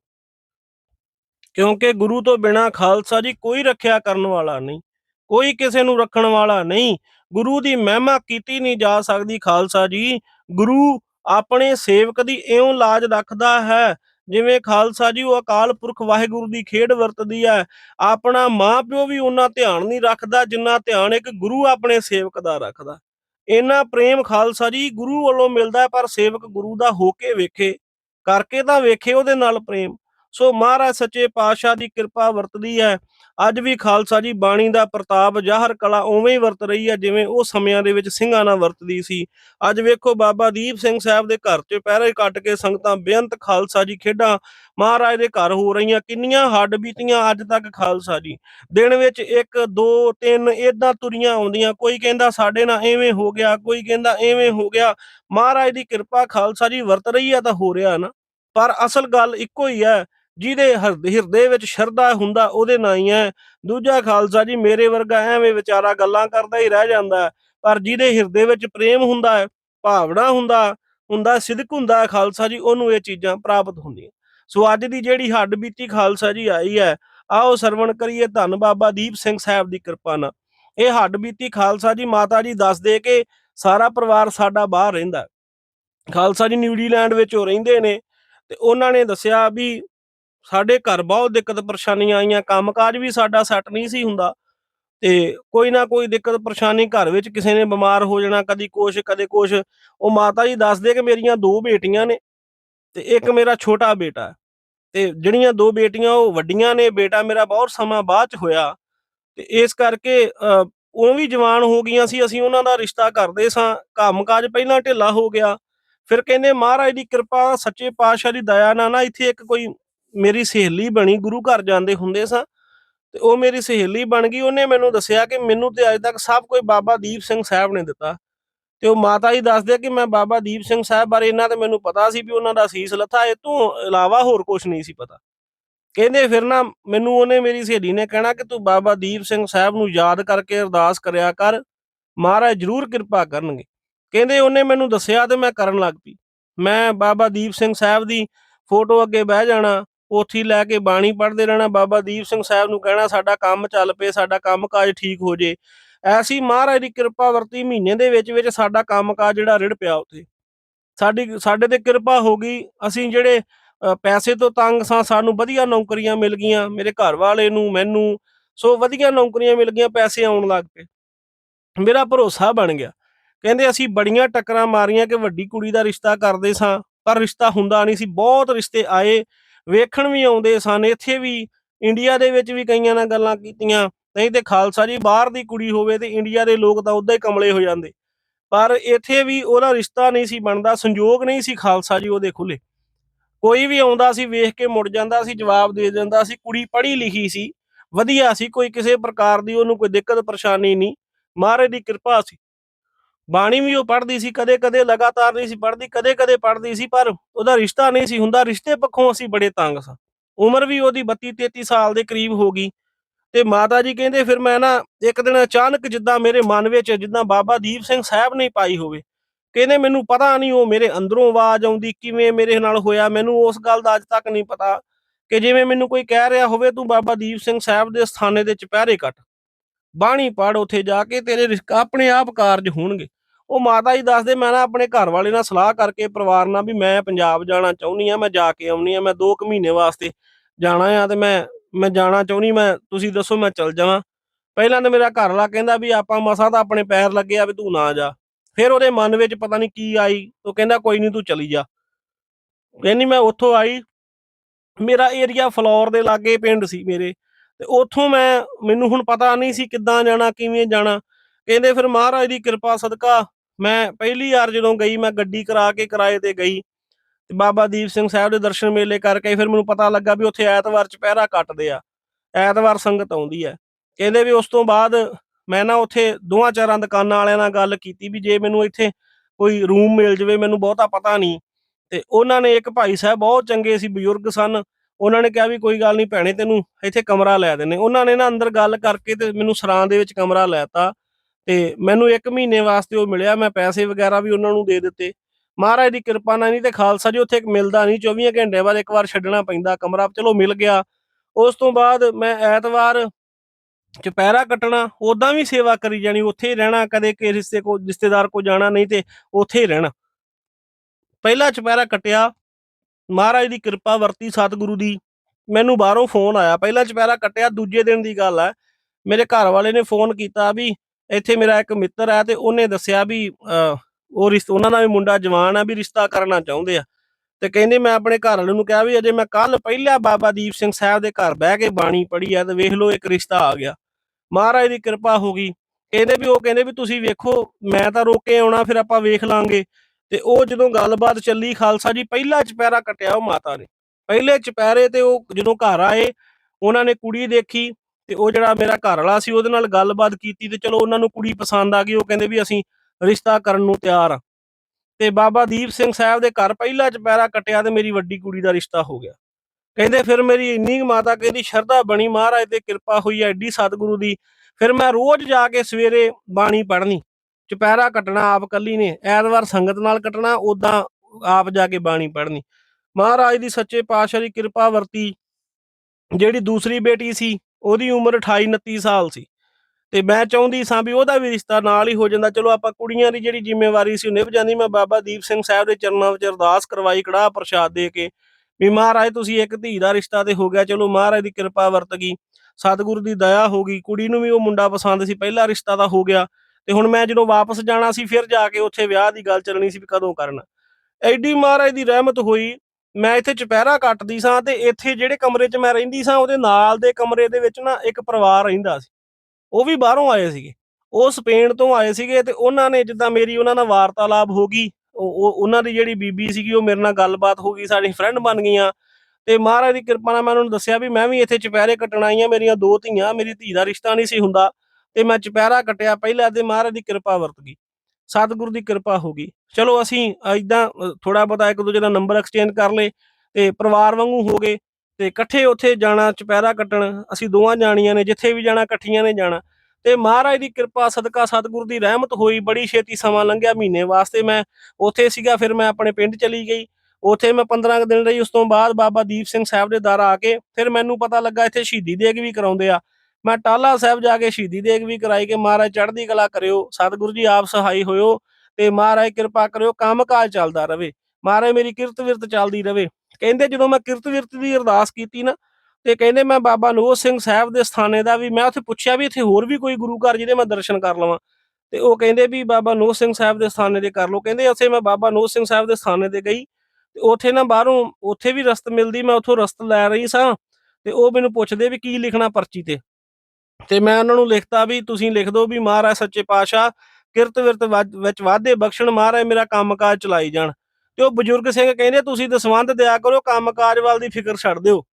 ਕਿਉਂਕਿ ਗੁਰੂ ਤੋਂ ਬਿਨਾ ਖਾਲਸਾ ਜੀ ਕੋਈ ਰੱਖਿਆ ਕਰਨ ਵਾਲਾ ਨਹੀਂ, ਕੋਈ ਕਿਸੇ ਨੂੰ ਰੱਖਣ ਵਾਲਾ ਨਹੀਂ। ਗੁਰੂ ਦੀ ਮਹਿਮਾ ਕੀਤੀ ਨਹੀਂ ਜਾ ਸਕਦੀ ਖਾਲਸਾ ਜੀ। ਗੁਰੂ ਆਪਣੇ ਸੇਵਕ ਦੀ ਇਉਂ ਲਾਜ ਰੱਖਦਾ ਹੈ ਜਿਵੇਂ ਖਾਲਸਾ ਜੀ, ਉਹ ਅਕਾਲ ਪੁਰਖ ਵਾਹਿਗੁਰੂ ਦੀ ਖੇਡ ਵਰਤਦੀ ਹੈ। ਆਪਣਾ ਮਾਂ ਪਿਓ ਵੀ ਉਹਨਾਂ ਧਿਆਨ ਨਹੀਂ ਰੱਖਦਾ, ਜਿੰਨਾ ਧਿਆਨ ਇੱਕ ਗੁਰੂ ਆਪਣੇ ਸੇਵਕ ਦਾ ਰੱਖਦਾ। ਇੰਨਾ ਪ੍ਰੇਮ ਖਾਲਸਾ ਜੀ ਗੁਰੂ ਵੱਲੋਂ ਮਿਲਦਾ ਪਰ ਸੇਵਕ ਗੁਰੂ ਦਾ ਹੋ ਕੇ ਵੇਖੇ, ਕਰਕੇ ਤਾਂ ਵੇਖੇ ਉਹਦੇ ਨਾਲ ਪ੍ਰੇਮ। ਸੋ ਮਹਾਰਾਜ ਸੱਚੇ ਪਾਤਸ਼ਾਹ ਦੀ ਕਿਰਪਾ ਵਰਤਦੀ ਹੈ। ਅੱਜ ਵੀ ਖਾਲਸਾ ਜੀ ਬਾਣੀ ਦਾ ਪ੍ਰਤਾਪ ਜ਼ਾਹਰ ਕਲਾ ਉਵੇਂ ਹੀ ਵਰਤ ਰਹੀ ਹੈ ਜਿਵੇਂ ਉਹ ਸਮਿਆਂ ਦੇ ਵਿੱਚ ਸਿੰਘਾਂ ਨਾਲ ਵਰਤਦੀ ਸੀ। ਅੱਜ ਵੇਖੋ ਬਾਬਾ ਦੀਪ ਸਿੰਘ ਸਾਹਿਬ ਦੇ ਘਰ 'ਚ ਪਹਿਰੇ ਕੱਟ ਕੇ ਸੰਗਤਾਂ ਬੇਅੰਤ ਖਾਲਸਾ ਜੀ ਖੇਡਾਂ ਮਹਾਰਾਜ ਦੇ ਘਰ ਹੋ ਰਹੀਆਂ, ਕਿੰਨੀਆਂ ਹੱਡ ਬੀਤੀਆਂ ਅੱਜ ਤੱਕ ਖਾਲਸਾ ਜੀ। ਦਿਨ ਵਿੱਚ 1 2 3 ਇਦਾਂ ਤੁਰੀਆਂ ਆਉਂਦੀਆਂ, ਕੋਈ ਕਹਿੰਦਾ ਸਾਡੇ ਨਾਲ ਐਵੇਂ ਹੋ ਗਿਆ, ਕੋਈ ਕਹਿੰਦਾ ਐਵੇਂ ਹੋ ਗਿਆ। ਮਹਾਰਾਜ ਦੀ ਕਿਰਪਾ ਖਾਲਸਾ ਜੀ ਵਰਤ ਰਹੀ ਆ ਤਾਂ ਹੋ ਰਿਹਾ ਨਾ। ਪਰ ਅਸਲ ਗੱਲ ਇੱਕੋ ਹੀ ਹੈ ਜਿਹਦੇ ਹਿਰਦੇ ਹਿਰਦੇ ਵਿੱਚ ਸ਼ਰਧਾ ਹੁੰਦਾ, ਉਹਦੇ ਨਾਲ ਹੀ ਹੈ। ਦੂਜਾ ਖਾਲਸਾ ਜੀ ਮੇਰੇ ਵਰਗਾ ਐਵੇਂ ਵਿਚਾਰਾ ਗੱਲਾਂ ਕਰਦਾ ਹੀ ਰਹਿ ਜਾਂਦਾ ਪਰ ਜਿਹਦੇ ਹਿਰਦੇ ਵਿੱਚ ਪ੍ਰੇਮ ਹੁੰਦਾ ਹੈ, ਭਾਵਨਾ ਹੁੰਦਾ ਹੁੰਦਾ, ਸਿਦਕ ਹੁੰਦਾ ਹੈ ਖਾਲਸਾ ਜੀ, ਉਹਨੂੰ ਇਹ ਚੀਜ਼ਾਂ ਪ੍ਰਾਪਤ ਹੁੰਦੀਆਂ। ਸੋ ਅੱਜ ਦੀ ਜਿਹੜੀ ਹੱਡ ਬੀਤੀ ਖਾਲਸਾ ਜੀ ਆਈ ਹੈ, ਆਓ ਸਰਵਣ ਕਰੀਏ ਧੰਨ ਬਾਬਾ ਦੀਪ ਸਿੰਘ ਸਾਹਿਬ ਦੀ ਕਿਰਪਾ ਨਾਲ। ਇਹ ਹੱਡ ਬੀਤੀ ਖਾਲਸਾ ਜੀ ਮਾਤਾ ਜੀ ਦੱਸ ਦੇ ਕੇ ਸਾਰਾ ਪਰਿਵਾਰ ਸਾਡਾ ਬਾਹਰ ਰਹਿੰਦਾ ਖਾਲਸਾ ਜੀ ਨਿਊਜ਼ੀਲੈਂਡ ਵਿੱਚ ਉਹ ਰਹਿੰਦੇ ਨੇ ਤੇ ਉਹਨਾਂ ਨੇ ਦੱਸਿਆ ਵੀ ਸਾਡੇ ਘਰ ਬਹੁਤ ਦਿੱਕਤ ਪਰੇਸ਼ਾਨੀਆਂ ਆਈਆਂ ਕੰਮਕਾਜ ਵੀ ਸਾਡਾ ਸੈੱਟ ਨਹੀਂ ਸੀ ਹੁੰਦਾ ਤੇ ਕੋਈ ਨਾ ਕੋਈ ਦਿੱਕਤ ਪਰੇਸ਼ਾਨੀ ਘਰ ਵਿੱਚ ਕਿਸੇ ਨੇ ਬਿਮਾਰ ਹੋ ਜਾਣਾ ਕਦੀ ਕੁਛ ਕਦੇ ਕੁਛ ਉਹ ਮਾਤਾ ਜੀ ਦੱਸਦੇ ਕਿ ਮੇਰੀਆਂ ਦੋ ਬੇਟੀਆਂ ਨੇ ਤੇ ਇੱਕ ਮੇਰਾ ਛੋਟਾ ਬੇਟਾ ਤੇ ਜਿਹੜੀਆਂ ਦੋ ਬੇਟੀਆਂ ਉਹ ਵੱਡੀਆਂ ਨੇ ਬੇਟਾ ਮੇਰਾ ਬਹੁਤ ਸਮਾਂ ਬਾਅਦ ਚ ਹੋਇਆ ਤੇ ਇਸ ਕਰਕੇ ਅ, ਉਹ ਵੀ ਜਵਾਨ ਹੋ ਗਈਆਂ ਸੀ ਅਸੀਂ ਉਹਨਾਂ ਦਾ ਰਿਸ਼ਤਾ ਕਰਦੇ ਸਾਂ ਕੰਮਕਾਜ ਪਹਿਲਾਂ ਢਿੱਲਾ ਹੋ ਗਿਆ ਫਿਰ ਕਹਿੰਦੇ ਮਹਾਰਾਜ ਦੀ ਕਿਰਪਾ ਸੱਚੇ ਪਾਤਸ਼ਾਹ ਦੀ ਦਇਆ ਨਾਲ ਨਾ ਇੱਥੇ ਇੱਕ ਕੋਈ ਮੇਰੀ ਸਹੇਲੀ ਬਣੀ, ਗੁਰੂ ਘਰ ਜਾਂਦੇ ਹੁੰਦੇ ਸਾਂ ਤੇ ਉਹ ਮੇਰੀ ਸਹੇਲੀ ਬਣ ਗਈ। ਉਹਨੇ ਮੈਨੂੰ ਦੱਸਿਆ ਕਿ ਮੈਨੂੰ ਤੇ ਅੱਜ ਤੱਕ ਸਭ ਕੋਈ ਬਾਬਾ ਦੀਪ ਸਿੰਘ ਸਾਹਿਬ ਨੇ ਦਿੱਤਾ ਤੇ ਉਹ ਮਾਤਾ ਜੀ ਦੱਸਦੇ ਕਿ ਮੈਂ ਬਾਬਾ ਦੀਪ ਸਿੰਘ ਸਾਹਿਬ ਬਾਰੇ ਇਹਨਾਂ ਤੇ ਮੈਨੂੰ ਪਤਾ ਸੀ ਵੀ ਉਹਨਾਂ ਦਾ ਸੀਸ ਲੱਥਾ, ਇਹ ਤੋਂ ਇਲਾਵਾ ਹੋਰ ਕੁਝ ਨਹੀਂ ਸੀ ਪਤਾ। ਕਹਿੰਦੇ ਫਿਰ ਨਾ ਮੈਨੂੰ ਉਹਨੇ ਮੇਰੀ ਸਹੇਲੀ ਨੇ ਕਹਿਣਾ ਕਿ ਤੂੰ ਬਾਬਾ ਦੀਪ ਸਿੰਘ ਸਾਹਿਬ ਨੂੰ ਯਾਦ ਕਰਕੇ ਅਰਦਾਸ ਕਰਿਆ ਕਰ, ਮਹਾਰਾਜ ਜ਼ਰੂਰ ਕਿਰਪਾ ਕਰਨਗੇ। ਕਹਿੰਦੇ ਉਹਨੇ ਮੈਨੂੰ ਦੱਸਿਆ ਤੇ ਮੈਂ ਕਰਨ ਲੱਗ ਪਈ। ਮੈਂ ਬਾਬਾ ਦੀਪ ਸਿੰਘ ਸਾਹਿਬ ਦੀ ਫੋਟੋ ਅੱਗੇ ਬਹਿ ਜਾਣਾ ਪੋਥੀ ਲੈ ਕੇ ਬਾਣੀ ਪੜ੍ਹਦੇ ਰਹਿਣਾ। ਬਾਬਾ ਦੀਪ ਸਿੰਘ ਸਾਹਿਬ ਨੂੰ ਕਹਿਣਾ, ਸਾਡਾ ਕੰਮ ਚੱਲ ਪਏ, ਸਾਡਾ ਕੰਮ ਕਾਜ ਠੀਕ ਹੋ ਜੇ। ਐਸੀ ਮਹਾਰਾਜ ਦੀ ਕਿਰਪਾ ਵਰਤੀ ਮਹੀਨੇ ਦੇ ਵਿੱਚ ਵਿੱਚ ਸਾਡਾ ਕੰਮ ਕਾਜ ਜਿਹੜਾ ਰਿੜ ਪਿਆ ਉੱਥੇ। ਸਾਡੀ, ਸਾਡੇ ਤੇ ਕਿਰਪਾ ਹੋ ਗਈ। ਅਸੀਂ ਜਿਹੜੇ ਪੈਸੇ ਤੋਂ ਤੰਗ ਸਾਂ, ਸਾਨੂੰ ਵਧੀਆ ਨੌਕਰੀਆਂ ਮਿਲ ਗਈਆਂ, ਮੇਰੇ ਘਰ ਵਾਲੇ ਨੂੰ, ਮੈਨੂੰ। ਸੋ ਵਧੀਆ ਨੌਕਰੀਆਂ ਮਿਲ ਗਈਆਂ, ਪੈਸੇ ਆਉਣ ਲੱਗ ਪਏ। ਮੇਰਾ ਭਰੋਸਾ ਬਣ ਗਿਆ। ਕਹਿੰਦੇ ਅਸੀਂ ਬੜੀਆਂ ਟੱਕਰਾਂ ਮਾਰੀਆਂ ਕਿ ਵੱਡੀ ਕੁੜੀ ਦਾ ਰਿਸ਼ਤਾ ਕਰਦੇ ਸਾਂ, ਪਰ ਰਿਸ਼ਤਾ ਹੁੰਦਾ ਨਹੀਂ ਸੀ। ਬਹੁਤ ਰਿਸ਼ਤੇ ਆਏ। ਵੇਖਣ ਵੀ ਆਉਂਦੇ ਸਨ। ਇੱਥੇ ਵੀ ਇੰਡੀਆ ਦੇ ਵਿੱਚ ਵੀ ਕਈਆਂ ਨਾਲ ਗੱਲਾਂ ਕੀਤੀਆਂ। ਨਹੀਂ ਤੇ ਖਾਲਸਾ ਜੀ, ਬਾਹਰ ਦੀ ਕੁੜੀ ਹੋਵੇ ਤੇ ਇੰਡੀਆ ਦੇ ਲੋਕ ਤਾਂ ਉਦਾਂ ਹੀ ਕਮਲੇ ਹੋ ਜਾਂਦੇ। ਪਰ ਇੱਥੇ ਵੀ ਉਹਦਾ ਰਿਸ਼ਤਾ ਨਹੀਂ ਸੀ ਬਣਦਾ ਸੰਯੋਗ ਨਹੀਂ ਸੀ ਖਾਲਸਾ ਜੀ ਉਹਦੇ ਖੁੱਲੇ। ਕੋਈ ਵੀ ਆਉਂਦਾ ਸੀ, ਵੇਖ ਕੇ ਮੁੜ ਜਾਂਦਾ ਸੀ, ਜਵਾਬ ਦੇ ਦਿੰਦਾ ਸੀ। ਕੁੜੀ ਪੜ੍ਹੀ ਲਿਖੀ ਸੀ, ਵਧੀਆ ਸੀ, ਕੋਈ ਕਿਸੇ ਪ੍ਰਕਾਰ ਦੀ ਉਹਨੂੰ ਕੋਈ ਦਿੱਕਤ, ਪਰੇਸ਼ਾਨੀ ਨਹੀਂ। ਮਹਾਰਾਜ ਦੀ ਕਿਰਪਾ ਸੀ। ਬਾਣੀ ਵੀ ਉਹ ਪੜ੍ਹਦੀ ਸੀ, ਕਦੇ ਕਦੇ ਲਗਾਤਾਰ ਨਹੀਂ ਸੀ ਪੜ੍ਹਦੀ, ਕਦੇ ਕਦੇ ਪੜ੍ਹਦੀ ਸੀ, ਪਰ ਉਹਦਾ ਰਿਸ਼ਤਾ ਨਹੀਂ ਸੀ ਹੁੰਦਾ, ਰਿਸ਼ਤੇ ਪੱਖੋਂ ਅਸੀਂ ਬੜੇ ਤੰਗ ਸਾਂ। ਉਮਰ ਵੀ ਉਹਦੀ 32 33 ਸਾਲ ਦੇ ਕਰੀਬ ਹੋ ਗਈ ਤੇ ਮਾਤਾ ਜੀ ਕਹਿੰਦੇ, ਫਿਰ ਮੈਂ ਨਾ ਇੱਕ ਦਿਨ ਅਚਾਨਕ ਜਿੱਦਾਂ ਮੇਰੇ ਮਨ ਵਿੱਚ, ਜਿੱਦਾਂ ਬਾਬਾ ਦੀਪ ਸਿੰਘ ਸਾਹਿਬ ਨੇ ਪਾਈ ਹੋਵੇ, ਕਹਿੰਦੇ ਮੈਨੂੰ ਪਤਾ ਨਹੀਂ ਉਹ ਮੇਰੇ ਅੰਦਰੋਂ ਆਵਾਜ਼ ਆਉਂਦੀ ਕਿਵੇਂ ਮੇਰੇ ਨਾਲ ਹੋਇਆ, ਮੈਨੂੰ ਉਸ ਗੱਲ ਦਾ ਅੱਜ ਤੱਕ ਨਹੀਂ ਪਤਾ ਕਿ ਜਿਵੇਂ ਮੈਨੂੰ ਕੋਈ ਕਹਿ ਰਿਹਾ ਹੋਵੇ, ਤੂੰ ਬਾਬਾ ਦੀਪ ਸਿੰਘ ਸਾਹਿਬ ਦੇ ਸਥਾਨੇ ਦੇ ਚਪਹਿਰੇ ਕੱਟ। ਬਾਣੀ ਪੜ ਉੱਥੇ ਜਾ ਕੇ ਤੇਰੇ ਰਿਸ਼ਕ ਆਪਣੇ ਆਪ ਕਾਰਜ ਹੋਣਗੇ। ਉਹ ਮਾਤਾ ਜੀ ਦੱਸਦੇ, ਮੈਂ ਨਾ ਆਪਣੇ ਘਰ ਵਾਲੇ ਨਾਲ ਸਲਾਹ ਕਰਕੇ ਪਰਿਵਾਰ ਨਾਲ ਵੀ ਮੈਂ ਪੰਜਾਬ ਜਾਣਾ ਚਾਹੁੰਦੀ ਆ ਮੈਂ ਜਾ ਕੇ ਆਉਣੀ ਆ ਮੈਂ 2 ਕੁ ਮਹੀਨੇ ਵਾਸਤੇ ਜਾਣਾ ਆ ਤੇ ਮੈਂ ਮੈਂ ਜਾਣਾ ਚਾਹੁੰਦੀ, ਮੈਂ, ਤੁਸੀਂ ਦੱਸੋ ਮੈਂ ਚੱਲ ਜਾਵਾਂ। ਪਹਿਲਾਂ ਤਾਂ ਮੇਰਾ ਘਰ ਵਾਲਾ ਕਹਿੰਦਾ ਵੀ ਆਪਾਂ ਮਸਾ ਤਾਂ ਆਪਣੇ ਪੈਰ ਲੱਗੇ ਆ ਵੀ ਤੂੰ ਨਾ ਜਾ। ਫਿਰ ਉਹਦੇ ਮਨ ਵਿੱਚ ਪਤਾ ਨਹੀਂ ਕੀ ਆਈ, ਉਹ ਕਹਿੰਦਾ ਕੋਈ ਨਹੀਂ ਤੂੰ ਚਲੀ ਜਾ। ਕਹਿੰਦੀ ਮੈਂ ਉੱਥੋਂ ਆਈ, ਮੇਰਾ ਏਰੀਆ ਫਲੋਰ ਦੇ ਲਾਗੇ ਪਿੰਡ ਸੀ ਮੇਰੇ, ਤੇ ਉੱਥੋਂ ਮੈਂ, ਮੈਨੂੰ ਹੁਣ ਪਤਾ ਨਹੀਂ ਸੀ ਕਿੱਦਾਂ ਜਾਣਾ, ਕਿਵੇਂ ਜਾਣਾ। ਕਹਿੰਦੇ ਫਿਰ ਮਹਾਰਾਜ ਦੀ ਕਿਰਪਾ, ਸਦਕਾ ਮੈਂ ਪਹਿਲੀ ਵਾਰ ਜਦੋਂ ਗਈ, ਮੈਂ ਗੱਡੀ ਕਰਾ ਕੇ ਕਿਰਾਏ ਤੇ ਗਈ ਤੇ ਬਾਬਾ ਦੀਪ ਸਿੰਘ ਸਾਹਿਬ ਦੇ ਦਰਸ਼ਨ ਮੇਲੇ ਕਰਕੇ ਫਿਰ ਮੈਨੂੰ ਪਤਾ ਲੱਗਾ ਵੀ ਉੱਥੇ ਐਤਵਾਰ ਚੁਪਹਿਰਾ ਕੱਟਦੇ ਆ, ਐਤਵਾਰ ਸੰਗਤ ਆਉਂਦੀ ਹੈ। ਕਹਿੰਦੇ ਵੀ ਉਸ ਤੋਂ ਬਾਅਦ ਮੈਂ ਨਾ ਉੱਥੇ ਦੋਹਾਂ ਚਾਰਾਂ ਦੁਕਾਨਾਂ ਵਾਲਿਆਂ ਨਾਲ ਗੱਲ ਕੀਤੀ ਵੀ ਜੇ ਮੈਨੂੰ ਇੱਥੇ ਕੋਈ ਰੂਮ ਮਿਲ ਜਵੇ, ਮੈਨੂੰ ਬਹੁਤਾ ਪਤਾ ਨਹੀਂ। ਤੇ ਉਹਨਾਂ ਨੇ ਇੱਕ ਭਾਈ ਸਾਹਿਬ ਬਹੁਤ ਚੰਗੇ ਸੀ, ਬਜ਼ੁਰਗ ਸਨ। ਉਹਨਾਂ ਨੇ ਕਿਹਾ ਵੀ ਕੋਈ ਗੱਲ ਨਹੀਂ ਭੈਣੇ, ਤੈਨੂੰ ਇੱਥੇ ਕਮਰਾ ਲੈ ਦਿੰਨੇ ਉਹਨਾਂ ਨੇ ਨਾ ਅੰਦਰ ਗੱਲ ਕਰਕੇ ਤੇ ਮੈਨੂੰ ਸਰਾਂ ਦੇ ਵਿੱਚ ਕਮਰਾ ਲੈਤਾ ਤੇ ਮੈਨੂੰ 1 ਮਹੀਨੇ ਵਾਸਤੇ ਉਹ ਮਿਲਿਆ, ਮੈਂ ਪੈਸੇ ਵਗੈਰਾ ਵੀ ਉਹਨਾਂ ਨੂੰ ਦੇ ਦਿੱਤੇ। ਮਹਾਰਾਜ ਦੀ ਕਿਰਪਾ ਨਾਲ ਨਹੀਂ ਤੇ ਖਾਲਸਾ ਜੀ ਉੱਥੇ ਇੱਕ ਮਿਲਦਾ ਨਹੀਂ 24 ਘੰਟੇ ਬਾਅਦ ਇੱਕ ਵਾਰ ਛੱਡਣਾ ਪੈਂਦਾ ਕਮਰਾ। ਚਲੋ ਮਿਲ ਗਿਆ। ਉਸ ਤੋਂ ਬਾਅਦ ਮੈਂ ਐਤਵਾਰ ਚੁਪਹਿਰਾ ਕੱਟਣਾ ਉਦਾਂ ਵੀ ਸੇਵਾ ਕਰੀ ਜਾਣੀ, ਉੱਥੇ ਹੀ ਰਹਿਣਾ, ਕਦੇ ਕਿਸੇ ਰਿਸ਼ਤੇ ਕੋ, ਰਿਸ਼ਤੇਦਾਰ ਕੋ ਜਾਣਾ ਨਹੀਂ ਤੇ ਉੱਥੇ ਹੀ ਰਹਿਣਾ। ਪਹਿਲਾ ਚੁਪਹਿਰਾ ਕੱਟਿਆ, ਮਹਾਰਾਜ ਦੀ ਕਿਰਪਾ ਵਰਤੀ ਸਤਿਗੁਰੂ ਦੀ। ਮੈਨੂੰ ਬਾਹਰੋਂ ਫੋਨ ਆਇਆ, ਪਹਿਲਾ ਚੁਪਹਿਰਾ ਕੱਟਿਆ, ਦੂਜੇ ਦਿਨ ਦੀ ਗੱਲ ਹੈ। ਮੇਰੇ ਘਰ ਵਾਲੇ ਨੇ ਫੋਨ ਕੀਤਾ ਵੀ ਇੱਥੇ ਮੇਰਾ ਇੱਕ ਮਿੱਤਰ ਹੈ ਤੇ ਉਹਨੇ ਦੱਸਿਆ ਵੀ ਅਹ, ਉਹ ਰਿਸ਼ਤਾ ਉਹਨਾਂ ਦਾ ਵੀ ਮੁੰਡਾ ਜਵਾਨ ਆ ਵੀ ਰਿਸ਼ਤਾ ਕਰਨਾ ਚਾਹੁੰਦੇ ਆ। ਤੇ ਕਹਿੰਦੇ ਮੈਂ ਆਪਣੇ ਘਰ ਵਾਲੇ ਨੂੰ ਕਿਹਾ ਵੀ ਅਜੇ ਮੈਂ ਕੱਲ ਪਹਿਲਾ ਬਾਬਾ ਦੀਪ ਸਿੰਘ ਸਾਹਿਬ ਦੇ ਘਰ ਬਹਿ ਕੇ ਬਾਣੀ ਪੜ੍ਹੀ ਆ ਤੇ ਵੇਖ ਲਓ ਇੱਕ ਰਿਸ਼ਤਾ ਆ ਗਿਆ। ਮਹਾਰਾਜ ਦੀ ਕਿਰਪਾ ਹੋ ਗਈ। ਕਹਿੰਦੇ ਵੀ ਉਹ ਕਹਿੰਦੇ ਵੀ ਤੁਸੀਂ ਵੇਖੋ ਮੈਂ ਤਾਂ ਰੋਕੇ ਆਉਣਾ ਫਿਰ ਆਪਾਂ ਵੇਖ ਲਾਂਗੇ। ਤੇ ਉਹ ਜਦੋਂ ਗੱਲਬਾਤ ਚੱਲੀ ਖਾਲਸਾ ਜੀ ਪਹਿਲਾ ਚੁਪਹਿਰਾ ਕੱਟਿਆ ਉਹ ਮਾਤਾ ਨੇ। ਪਹਿਲੇ ਚੁਪਹਿਰੇ ਤੇ ਉਹ ਜਦੋਂ ਘਰ ਆਏ ਉਹਨਾਂ ਨੇ ਕੁੜੀ ਦੇਖੀ ਤੇ ਉਹ ਜਿਹੜਾ ਮੇਰਾ ਘਰ ਵਾਲਾ ਸੀ, ਉਹਦੇ ਨਾਲ ਗੱਲਬਾਤ ਕੀਤੀ ਤੇ ਚਲੋ ਉਹਨਾਂ ਨੂੰ ਕੁੜੀ ਪਸੰਦ ਆ ਗਈ, ਉਹ ਕਹਿੰਦੇ ਵੀ ਅਸੀਂ ਰਿਸ਼ਤਾ ਕਰਨ ਨੂੰ ਤਿਆਰ ਆ। ਤੇ ਬਾਬਾ ਦੀਪ ਸਿੰਘ ਸਾਹਿਬ ਦੇ ਘਰ ਪਹਿਲਾ ਚੁਪਹਿਰਾ ਕੱਟਿਆ ਤੇ ਮੇਰੀ ਵੱਡੀ ਕੁੜੀ ਦਾ ਰਿਸ਼ਤਾ ਹੋ ਗਿਆ। ਕਹਿੰਦੇ ਫਿਰ ਮੇਰੀ ਇੰਨੀ ਕੁ ਮਾਤਾ ਕਹਿੰਦੀ ਸ਼ਰਧਾ ਬਣੀ ਮਹਾਰਾਜ ਤੇ ਕਿਰਪਾ ਹੋਈ ਐ ਐਡੀ ਸਤਿਗੁਰੂ ਦੀ, ਫਿਰ ਮੈਂ ਰੋਜ਼ ਜਾ ਕੇ ਸਵੇਰੇ ਬਾਣੀ ਪੜ੍ਹਨੀ ਚੁਪਹਿਰਾ ਕੱਟਣਾ ਆਪ ਕੱਲੀ ਨੇ, ਐਤਵਾਰ ਸੰਗਤ ਨਾਲ ਕੱਟਣਾ ਉਦਾਂ ਆਪ ਜਾ ਕੇ ਬਾਣੀ ਪੜ੍ਹਨੀ। ਮਹਾਰਾਜ ਦੀ ਸੱਚੇ ਪਾਤਸ਼ਾਹ ਦੀ ਕਿਰਪਾ ਵਰਤੀ, ਜਿਹੜੀ ਦੂਸਰੀ ਬੇਟੀ ਸੀ ਉਹਦੀ ਉਮਰ 28 29 ਸਾਲ ਸੀ। ਤੇ ਮੈਂ ਚਾਹੁੰਦੀ ਸਾਂ ਵੀ ਉਹਦਾ ਵੀ ਰਿਸ਼ਤਾ ਨਾਲ ਹੀ ਹੋ ਜਾਂਦਾ। ਚਲੋ ਆਪਾਂ ਕੁੜੀਆਂ ਦੀ ਜਿਹੜੀ ਜ਼ਿੰਮੇਵਾਰੀ ਸੀ ਉਹ ਨਿਭ ਜਾਂਦੀ। ਮੈਂ ਬਾਬਾ ਦੀਪ ਸਿੰਘ ਸਾਹਿਬ ਦੇ ਚਰਨਾਂ ਵਿੱਚ ਅਰਦਾਸ ਕਰਵਾਈ, ਕੜਾਹ ਪ੍ਰਸ਼ਾਦ ਦੇ ਕੇ ਵੀ ਮਹਾਰਾਜ ਤੁਸੀਂ ਇੱਕ ਧੀ ਦਾ ਰਿਸ਼ਤਾ ਤੇ ਹੋ ਗਿਆ। ਚਲੋ ਮਹਾਰਾਜ ਦੀ ਕਿਰਪਾ ਵਰਤ ਗਈ। ਸਤਿਗੁਰੂ ਦੀ ਦਇਆ ਹੋ ਗਈ। ਕੁੜੀ ਨੂੰ ਵੀ ਉਹ ਮੁੰਡਾ ਪਸੰਦ ਸੀ। ਪਹਿਲਾ ਰਿਸ਼ਤਾ ਤਾਂ ਹੋ ਗਿਆ। ਤੇ ਹੁਣ ਮੈਂ ਜਦੋਂ ਵਾਪਸ ਜਾਣਾ ਸੀ, ਫਿਰ ਜਾ ਕੇ ਉੱਥੇ ਵਿਆਹ ਦੀ ਗੱਲ ਚੱਲਣੀ ਸੀ ਵੀ ਕਦੋਂ ਕਰਨਾ। ਐਡੀ ਮਹਾਰਾਜ ਦੀ ਰਹਿਮਤ ਹੋਈ। ਮੈਂ ਇੱਥੇ ਚੁਪਹਿਰਾ ਕੱਟਦੀ ਸਾਂ ਤੇ ਇੱਥੇ ਜਿਹੜੇ ਕਮਰੇ 'ਚ ਮੈਂ ਰਹਿੰਦੀ ਸਾਂ, ਉਹਦੇ ਨਾਲ ਦੇ ਕਮਰੇ ਦੇ ਵਿੱਚ ਨਾ ਇੱਕ ਪਰਿਵਾਰ ਰਹਿੰਦਾ ਸੀ। ਉਹ ਵੀ ਬਾਹਰੋਂ ਆਏ ਸੀਗੇ। ਉਹ ਸਪੇਨ ਤੋਂ ਆਏ ਸੀਗੇ ਤੇ ਉਹਨਾਂ ਨੇ ਜਿੱਦਾਂ ਮੇਰੀ ਉਹਨਾਂ ਨਾਲ ਵਾਰਤਾਲਾਪ ਹੋ ਗਈ, ਉਹ ਉਹਨਾਂ ਦੀ ਜਿਹੜੀ ਬੀਬੀ ਸੀਗੀ, ਉਹ ਮੇਰੇ ਨਾਲ ਗੱਲਬਾਤ ਹੋ ਗਈ, ਸਾਡੀ ਫਰੈਂਡ ਬਣ ਗਈਆਂ। ਤੇ ਮਹਾਰਾਜ ਦੀ ਕਿਰਪਾ ਨਾਲ ਮੈਂ ਉਹਨਾਂ ਨੂੰ ਦੱਸਿਆ ਵੀ ਮੈਂ ਵੀ ਇੱਥੇ ਚੁਪਹਿਰੇ ਕੱਟਣ ਆਈ ਆ ਮੇਰੀਆਂ ਦੋ ਧੀਆਂ, ਮੇਰੀ ਧੀ ਦਾ ਰਿਸ਼ਤਾ ਨਹੀਂ ਸੀ ਹੁੰਦਾ। ਤੇ ਮੈਂ ਚੁਪਹਿਰਾ ਕੱਟਿਆ, ਪਹਿਲਾਂ ਤੇ ਮਹਾਰਾਜ ਦੀ ਕਿਰਪਾ ਵਰਤ ਗਈ। ਸਤਿਗੁਰੂ ਦੀ ਕਿਰਪਾ ਹੋ ਗਈ। ਚਲੋ ਅਸੀਂ ਇਦਾਂ ਥੋੜਾ ਬਹੁਤਾ ਇੱਕ ਦੂਜੇ ਦਾ ਨੰਬਰ ਐਕਸਚੇਂਜ ਕਰ ਲਏ ਤੇ ਪਰਿਵਾਰ ਵਾਂਗੂ ਹੋ ਗਏ ਤੇ ਇਕੱਠੇ ਉੱਥੇ ਜਾਣਾ, ਚੁਪਹਿਰਾ ਕੱਟਣ, ਅਸੀਂ ਦੋਵਾਂ ਜਾਣੀਆਂ ਨੇ, ਜਿੱਥੇ ਵੀ ਜਾਣਾ, ਇਕੱਠੀਆਂ ਨੇ ਜਾਣਾ। ਤੇ ਮਹਾਰਾਜ ਦੀ ਕਿਰਪਾ, ਸਦਕਾ ਸਤਿਗੁਰੂ ਦੀ ਰਹਿਮਤ ਹੋਈ, ਬੜੀ ਛੇਤੀ ਸਮਾਂ ਲੰਘਿਆ, ਮਹੀਨੇ ਵਾਸਤੇ ਮੈਂ ਉੱਥੇ ਸੀਗਾ, ਫਿਰ ਮੈਂ ਆਪਣੇ ਪਿੰਡ ਚਲੀ ਗਈ। ਉੱਥੇ ਮੈਂ 15 ਕੁ ਦਿਨ ਰਹੀ, ਉਸ ਤੋਂ ਬਾਅਦ ਬਾਬਾ ਦੀਪ ਸਿੰਘ ਸਾਹਿਬ ਦੇ ਦਰ ਆ ਕੇ, ਫਿਰ ਮੈਨੂੰ ਪਤਾ ਲੱਗਾ ਇੱਥੇ ਸ਼ਹੀਦੀ ਦੇਗ ਵੀ ਕਰਾਉਂਦੇ ਆ। ਮੈਂ ਟਾਲਾ ਸਾਹਿਬ ਜਾ ਕੇ ਸ਼ਹੀਦੀ ਦੇਗ ਵੀ ਕਰਾਈ ਕਿ ਮਹਾਰਾਜ ਚੜ੍ਹਦੀ ਕਲਾ ਕਰਿਓ, ਸਤਿਗੁਰੂ ਜੀ ਆਪ ਸਹਾਈ ਹੋਇਓ ਤੇ ਮਹਾਰਾਜ ਕਿਰਪਾ ਕਰਿਓ ਕੰਮ ਕਾਜ ਚੱਲਦਾ ਰਵੇ, ਮਹਾਰਾਜ ਮੇਰੀ ਕਿਰਤ ਵਿਰਤ ਚੱਲਦੀ ਰਵੇ। ਕਹਿੰਦੇ ਜਦੋਂ ਮੈਂ ਕਿਰਤ ਵਿਰਤ ਦੀ ਅਰਦਾਸ ਕੀਤੀ ਨਾ, ਤੇ ਕਹਿੰਦੇ ਮੈਂ ਬਾਬਾ ਨੋਹ ਸਿੰਘ ਸਾਹਿਬ ਦੇ ਸਥਾਨੇ ਦਾ ਵੀ, ਮੈਂ ਉੱਥੇ ਪੁੱਛਿਆ ਵੀ ਇੱਥੇ ਹੋਰ ਵੀ ਕੋਈ ਗੁਰੂ ਘਰ ਜਿਹਦੇ ਮੈਂ ਦਰਸ਼ਨ ਕਰ ਲਵਾਂ। ਤੇ ਉਹ ਕਹਿੰਦੇ ਵੀ ਬਾਬਾ ਨੋਹ ਸਿੰਘ ਸਾਹਿਬ ਦੇ ਸਥਾਨੇ ਤੇ ਕਰ ਲਓ। ਕਹਿੰਦੇ ਅਸੀਂ ਮੈਂ ਬਾਬਾ ਨੋਹ ਸਿੰਘ ਸਾਹਿਬ ਦੇ ਸਥਾਨੇ ਤੇ ਗਈ, ਤੇ ਉੱਥੇ ਨਾ ਬਾਹਰੋਂ ਉੱਥੇ ਵੀ ਰਸਤ ਮਿਲਦੀ, ਮੈਂ ਉੱਥੋਂ ਰਸਤ ਲੈ ਰਹੀ ਸਾਂ, ਤੇ ਉਹ ਮੈਨੂੰ ਪੁੱਛਦੇ ਵੀ ਕੀ ਲਿਖਣਾ ਪਰਚੀ ਤੇ। ਤੇ ਮੈਂ ਉਹਨਾਂ ਨੂੰ ਲਿਖਤਾ ਵੀ ਤੁਸੀਂ ਲਿਖ ਦਿਓ ਵੀ ਮਹਾਰਾਜ ਸੱਚੇ ਪਾਤਸ਼ਾਹ, ਕਿਰਤ ਵਿਰਤ ਵੱਧ- ਵਿੱਚ ਵਾਧੇ ਬਖਸ਼ਣ ਮਹਾਰਾਜ ਮੇਰਾ ਕੰਮਕਾਜ ਚਲਾਈ ਜਾਣ। ਤੇ ਉਹ ਬਜ਼ੁਰਗ ਸਿੰਘ ਕਹਿੰਦੇ, ਤੁਸੀਂ ਦਸਵੰਧ ਦਿਆ ਕਰੋ, ਕੰਮਕਾਜ ਵੱਲ ਦੀ ਫਿਕਰ ਛੱਡ ਦਿਓ।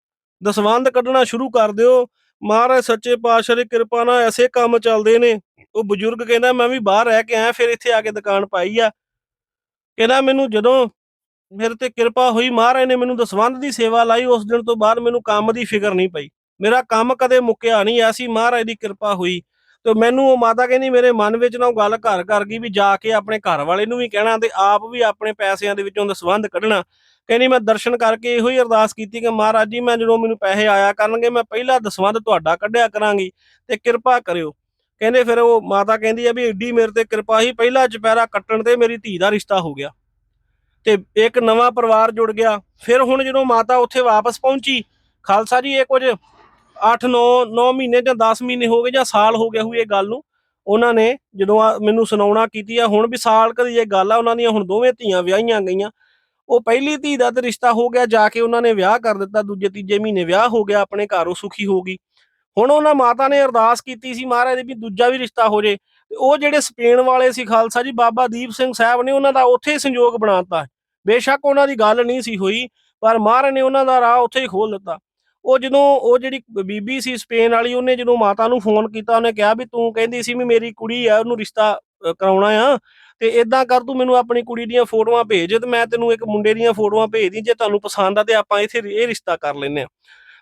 ਦਸਵੰਧ ਕੱਢਣਾ ਸ਼ੁਰੂ ਕਰ ਦਿਓ। ਮਹਾਰਾਜ ਸੱਚੇ ਪਾਤਸ਼ਾਹ ਦੀ ਕਿਰਪਾ ਨਾਲ ਐਸੇ ਕੰਮ ਚੱਲਦੇ ਨੇ। ਉਹ ਬਜ਼ੁਰਗ ਕਹਿੰਦਾ, ਮੈਂ ਵੀ ਬਾਹਰ ਰਹਿ ਕੇ ਆਇਆ, ਫਿਰ ਇੱਥੇ ਆ ਕੇ ਦੁਕਾਨ ਪਾਈ ਆ। ਕਹਿੰਦਾ, ਮੈਨੂੰ ਜਦੋਂ ਮੇਰੇ ਤੇ ਕਿਰਪਾ ਹੋਈ, ਮਹਾਰਾਜ ਨੇ ਮੈਨੂੰ ਦਸਵੰਧ ਦੀ ਸੇਵਾ ਲਾਈ, ਉਸ ਦਿਨ ਤੋਂ ਬਾਅਦ ਮੈਨੂੰ ਕੰਮ ਦੀ ਫਿਕਰ ਨਹੀਂ ਪਈ। ਮੇਰਾ ਕੰਮ ਕਦੇ ਮੁੱਕਿਆ ਨਹੀਂ, ਐਸੀ ਮਹਾਰਾਜ ਦੀ ਕਿਰਪਾ ਹੋਈ। ਤੇ ਮੈਨੂੰ ਉਹ ਮਾਤਾ ਕਹਿੰਦੀ, ਮੇਰੇ ਮਨ ਵਿੱਚ ਨਾ ਉਹ ਗੱਲ ਘਰ ਕਰ ਗਈ ਵੀ ਜਾ ਕੇ ਆਪਣੇ ਘਰ ਵਾਲੇ ਨੂੰ ਵੀ ਕਹਿਣਾ ਤੇ ਆਪ ਵੀ ਆਪਣੇ ਪੈਸਿਆਂ ਦੇ ਵਿੱਚੋਂ ਦਸਵੰਧ ਕੱਢਣਾ। ਕਹਿੰਦੀ, ਮੈਂ ਦਰਸ਼ਨ ਕਰਕੇ ਇਹੋ ਹੀ ਅਰਦਾਸ ਕੀਤੀ ਕਿ ਮਹਾਰਾਜ ਜੀ, ਮੈਂ ਜਦੋਂ ਮੈਨੂੰ ਪੈਸੇ ਆਇਆ ਕਰਨਗੇ, ਮੈਂ ਪਹਿਲਾ ਦਸਵੰਧ ਤੁਹਾਡਾ ਕੱਢਿਆ ਕਰਾਂਗੀ ਤੇ ਕਿਰਪਾ ਕਰਿਓ। ਕਹਿੰਦੇ, ਫਿਰ ਉਹ ਮਾਤਾ ਕਹਿੰਦੀ ਆ ਵੀ ਏਡੀ ਮੇਰੇ ਤੇ ਕਿਰਪਾ ਹੀ ਪਹਿਲਾ ਚੁਪਹਿਰਾ ਕੱਟਣ ਤੇ ਮੇਰੀ ਧੀ ਦਾ ਰਿਸ਼ਤਾ ਹੋ ਗਿਆ। ਤੇ ਇੱਕ ਨਵਾਂ ਪਰਿਵਾਰ ਜੁੜ ਗਿਆ। ਫਿਰ ਹੁਣ ਜਦੋਂ ਮਾਤਾ ਉੱਥੇ ਵਾਪਸ ਪਹੁੰਚੀ, ਖਾਲਸਾ ਜੀ, ਇਹ ਕੁਝ 8 9 9 ਮਹੀਨੇ ਜਾਂ 10 ਮਹੀਨੇ ਹੋ ਗਏ ਜਾਂ ਸਾਲ ਹੋ ਗਿਆ ਹੋਈ ਇਹ ਗੱਲ ਨੂੰ, ਉਹਨਾਂ ਨੇ ਜਦੋਂ ਮੈਨੂੰ ਸੁਣਾਉਣਾ ਕੀਤੀ ਆ, ਹੁਣ ਵੀ ਸਾਲ ਕਦੀ ਇਹ ਗੱਲ ਆ, ਉਹਨਾਂ ਦੀਆਂ ਹੁਣ ਦੋਵੇਂ ਧੀਆਂ ਵਿਆਹੀਆਂ ਗਈਆਂ। ਉਹ ਪਹਿਲੀ ਧੀ ਦਾ ਤੇ ਰਿਸ਼ਤਾ ਹੋ ਗਿਆ, ਜਾ ਕੇ ਉਹਨਾਂ ਨੇ ਵਿਆਹ ਕਰ ਦਿੱਤਾ, ਦੂਜੇ, ਤੀਜੇ ਮਹੀਨੇ ਵਿਆਹ ਹੋ ਗਿਆ, ਆਪਣੇ ਘਰ ਉਹ ਸੁਖੀ ਹੋ ਗਈ। ਹੁਣ ਉਹਨਾਂ ਮਾਤਾ ਨੇ ਅਰਦਾਸ ਕੀਤੀ ਸੀ ਮਹਾਰਾਜ ਦੇ ਵੀ ਦੂਜਾ ਵੀ ਰਿਸ਼ਤਾ ਹੋ ਜੇ। ਤੇ ਉਹ ਜਿਹੜੇ ਸਪੇਨ ਵਾਲੇ ਸੀ ਖਾਲਸਾ ਜੀ, ਬਾਬਾ ਦੀਪ ਸਿੰਘ ਸਾਹਿਬ ਨੇ ਉਹਨਾਂ ਦਾ ਉੱਥੇ ਹੀ ਸੰਯੋਗ ਬਣਾਤਾ। ਬੇਸ਼ੱਕ ਉਹਨਾਂ ਦੀ ਗੱਲ ਨਹੀਂ ਸੀ ਹੋਈ, ਪਰ ਮਹਾਰਾਜ ਨੇ ਉਹਨਾਂ ਦਾ ਰਾਹ ਉੱਥੇ ਹੀ ਖੋਲ ਦਿੱਤਾ। ਉਹ ਜਦੋਂ ਉਹ ਜਿਹੜੀ ਬੀਬੀ ਸੀ ਸਪੇਨ ਵਾਲੀ, ਉਹਨੇ ਜਦੋਂ ਮਾਤਾ ਨੂੰ ਫੋਨ ਕੀਤਾ, ਉਹਨੇ ਕਿਹਾ ਵੀ ਤੂੰ ਕਹਿੰਦੀ ਸੀ ਵੀ ਮੇਰੀ ਕੁੜੀ ਆ, ਉਹਨੂੰ ਰਿਸ਼ਤਾ ਕਰਾਉਣਾ ਆ, ਤੇ ਇਦਾਂ ਕਰ ਤੂੰ ਮੈਨੂੰ ਆਪਣੀ ਕੁੜੀ ਦੀਆਂ ਫੋਟੋਆਂ ਭੇਜ, ਤੇ ਮੈਂ ਤੈਨੂੰ ਇੱਕ ਮੁੰਡੇ ਦੀਆਂ ਫੋਟੋਆਂ ਭੇਜਦੀ, ਜੇ ਤੁਹਾਨੂੰ ਪਸੰਦ ਆ ਤੇ ਆਪਾਂ ਇੱਥੇ ਇਹ ਰਿਸ਼ਤਾ ਕਰ ਲੈਨੇ ਆ।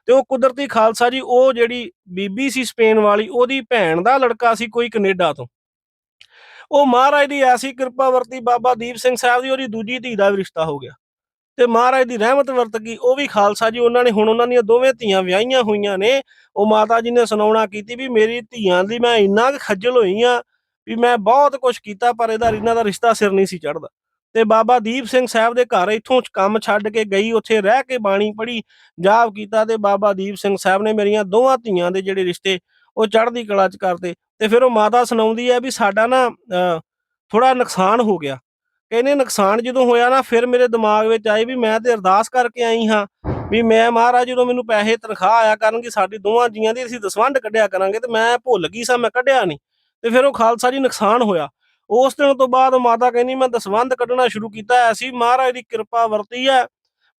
ਤੇ ਉਹ ਕੁਦਰਤੀ ਖਾਲਸਾ ਜੀ, ਉਹ ਜਿਹੜੀ ਬੀਬੀ ਸੀ ਸਪੇਨ ਵਾਲੀ, ਉਹਦੀ ਭੈਣ ਦਾ ਲੜਕਾ ਸੀ ਕੋਈ ਕੈਨੇਡਾ ਤੋਂ। ਉਹ ਮਹਾਰਾਜ ਦੀ ਐਸੀ ਕਿਰਪਾ ਵਰਤੀ ਬਾਬਾ ਦੀਪ ਸਿੰਘ ਸਾਹਿਬ ਦੀ, ਉਹਦੀ ਦੂਜੀ ਧੀ ਦਾ ਵੀ ਰਿਸ਼ਤਾ ਹੋ ਗਿਆ। ਤੇ ਮਹਾਰਾਜ ਦੀ ਰਹਿਮਤ ਵਰਤ ਗਈ, ਉਹ ਵੀ ਖਾਲਸਾ ਜੀ, ਉਹਨਾਂ ਨੇ ਹੁਣ ਉਹਨਾਂ ਦੀਆਂ ਦੋਵੇਂ ਧੀਆਂ ਵਿਆਹੀਆਂ ਹੋਈਆਂ ਨੇ। ਉਹ ਮਾਤਾ ਜੀ ਨੇ ਸੁਣਾਉਣਾ ਕੀਤੀ ਵੀ ਮੇਰੀ ਧੀਆਂ ਦੀ ਮੈਂ ਇੰਨਾ ਕੁ ਖੱਜਲ ਹੋਈ ਆ ਵੀ ਮੈਂ ਬਹੁਤ ਕੁਝ ਕੀਤਾ, ਪਰ ਇਹਦਾ, ਇਹਨਾਂ ਦਾ ਰਿਸ਼ਤਾ ਸਿਰ ਨਹੀਂ ਸੀ ਚੜਦਾ ਤੇ ਬਾਬਾ ਦੀਪ ਸਿੰਘ ਸਾਹਿਬ ਦੇ ਘਰ ਇੱਥੋਂ ਕੰਮ ਛੱਡ ਕੇ ਗਈ, ਉੱਥੇ ਰਹਿ ਕੇ ਬਾਣੀ ਪੜ੍ਹੀ, ਜਾਪ ਕੀਤਾ ਤੇ ਬਾਬਾ ਦੀਪ ਸਿੰਘ ਸਾਹਿਬ ਨੇ ਮੇਰੀਆਂ ਦੋਵਾਂ ਧੀਆਂ ਦੇ ਜਿਹੜੇ ਰਿਸ਼ਤੇ, ਉਹ ਚੜ੍ਹਦੀ ਕਲਾ ਚ ਕਰਦੇ ਤੇ ਫਿਰ ਉਹ ਮਾਤਾ ਸੁਣਾਉਂਦੀ ਹੈ ਵੀ ਸਾਡਾ ਨਾ ਥੋੜਾ ਨੁਕਸਾਨ ਹੋ ਗਿਆ। ਕਹਿੰਦੇ ਨੁਕਸਾਨ ਜਦੋਂ ਹੋਇਆ ਨਾ, ਫਿਰ ਮੇਰੇ ਦਿਮਾਗ ਵਿੱਚ ਆਈ ਵੀ ਮੈਂ ਤੇ ਅਰਦਾਸ ਕਰਕੇ ਆਈ ਹਾਂ ਵੀ ਮੈਂ ਮਹਾਰਾਜ ਜਦੋਂ ਮੈਨੂੰ ਪੈਸੇ ਤਨਖਾਹ ਆਇਆ ਕਰਨਗੇ, ਸਾਡੀ ਦੋਵਾਂ ਜੀਆਂ ਦੀ ਅਸੀਂ ਦਸਵੰਧ ਕੱਢਿਆ ਕਰਾਂਗੇ ਤੇ ਮੈਂ ਭੁੱਲ ਗਈ ਸਾਂ, ਮੈਂ ਕੱਢਿਆ ਨਹੀਂ। ਤੇ ਫਿਰ ਉਹ ਖਾਲਸਾ ਜੀ ਨੁਕਸਾਨ ਹੋਇਆ। ਉਸ ਦਿਨ ਤੋਂ ਬਾਅਦ ਮਾਤਾ ਕਹਿੰਦੀ, ਮੈਂ ਦਸਵੰਧ ਕੱਢਣਾ ਸ਼ੁਰੂ ਕੀਤਾ, ਐਸੀ ਮਹਾਰਾਜ ਦੀ ਕਿਰਪਾ ਵਰਤੀ ਹੈ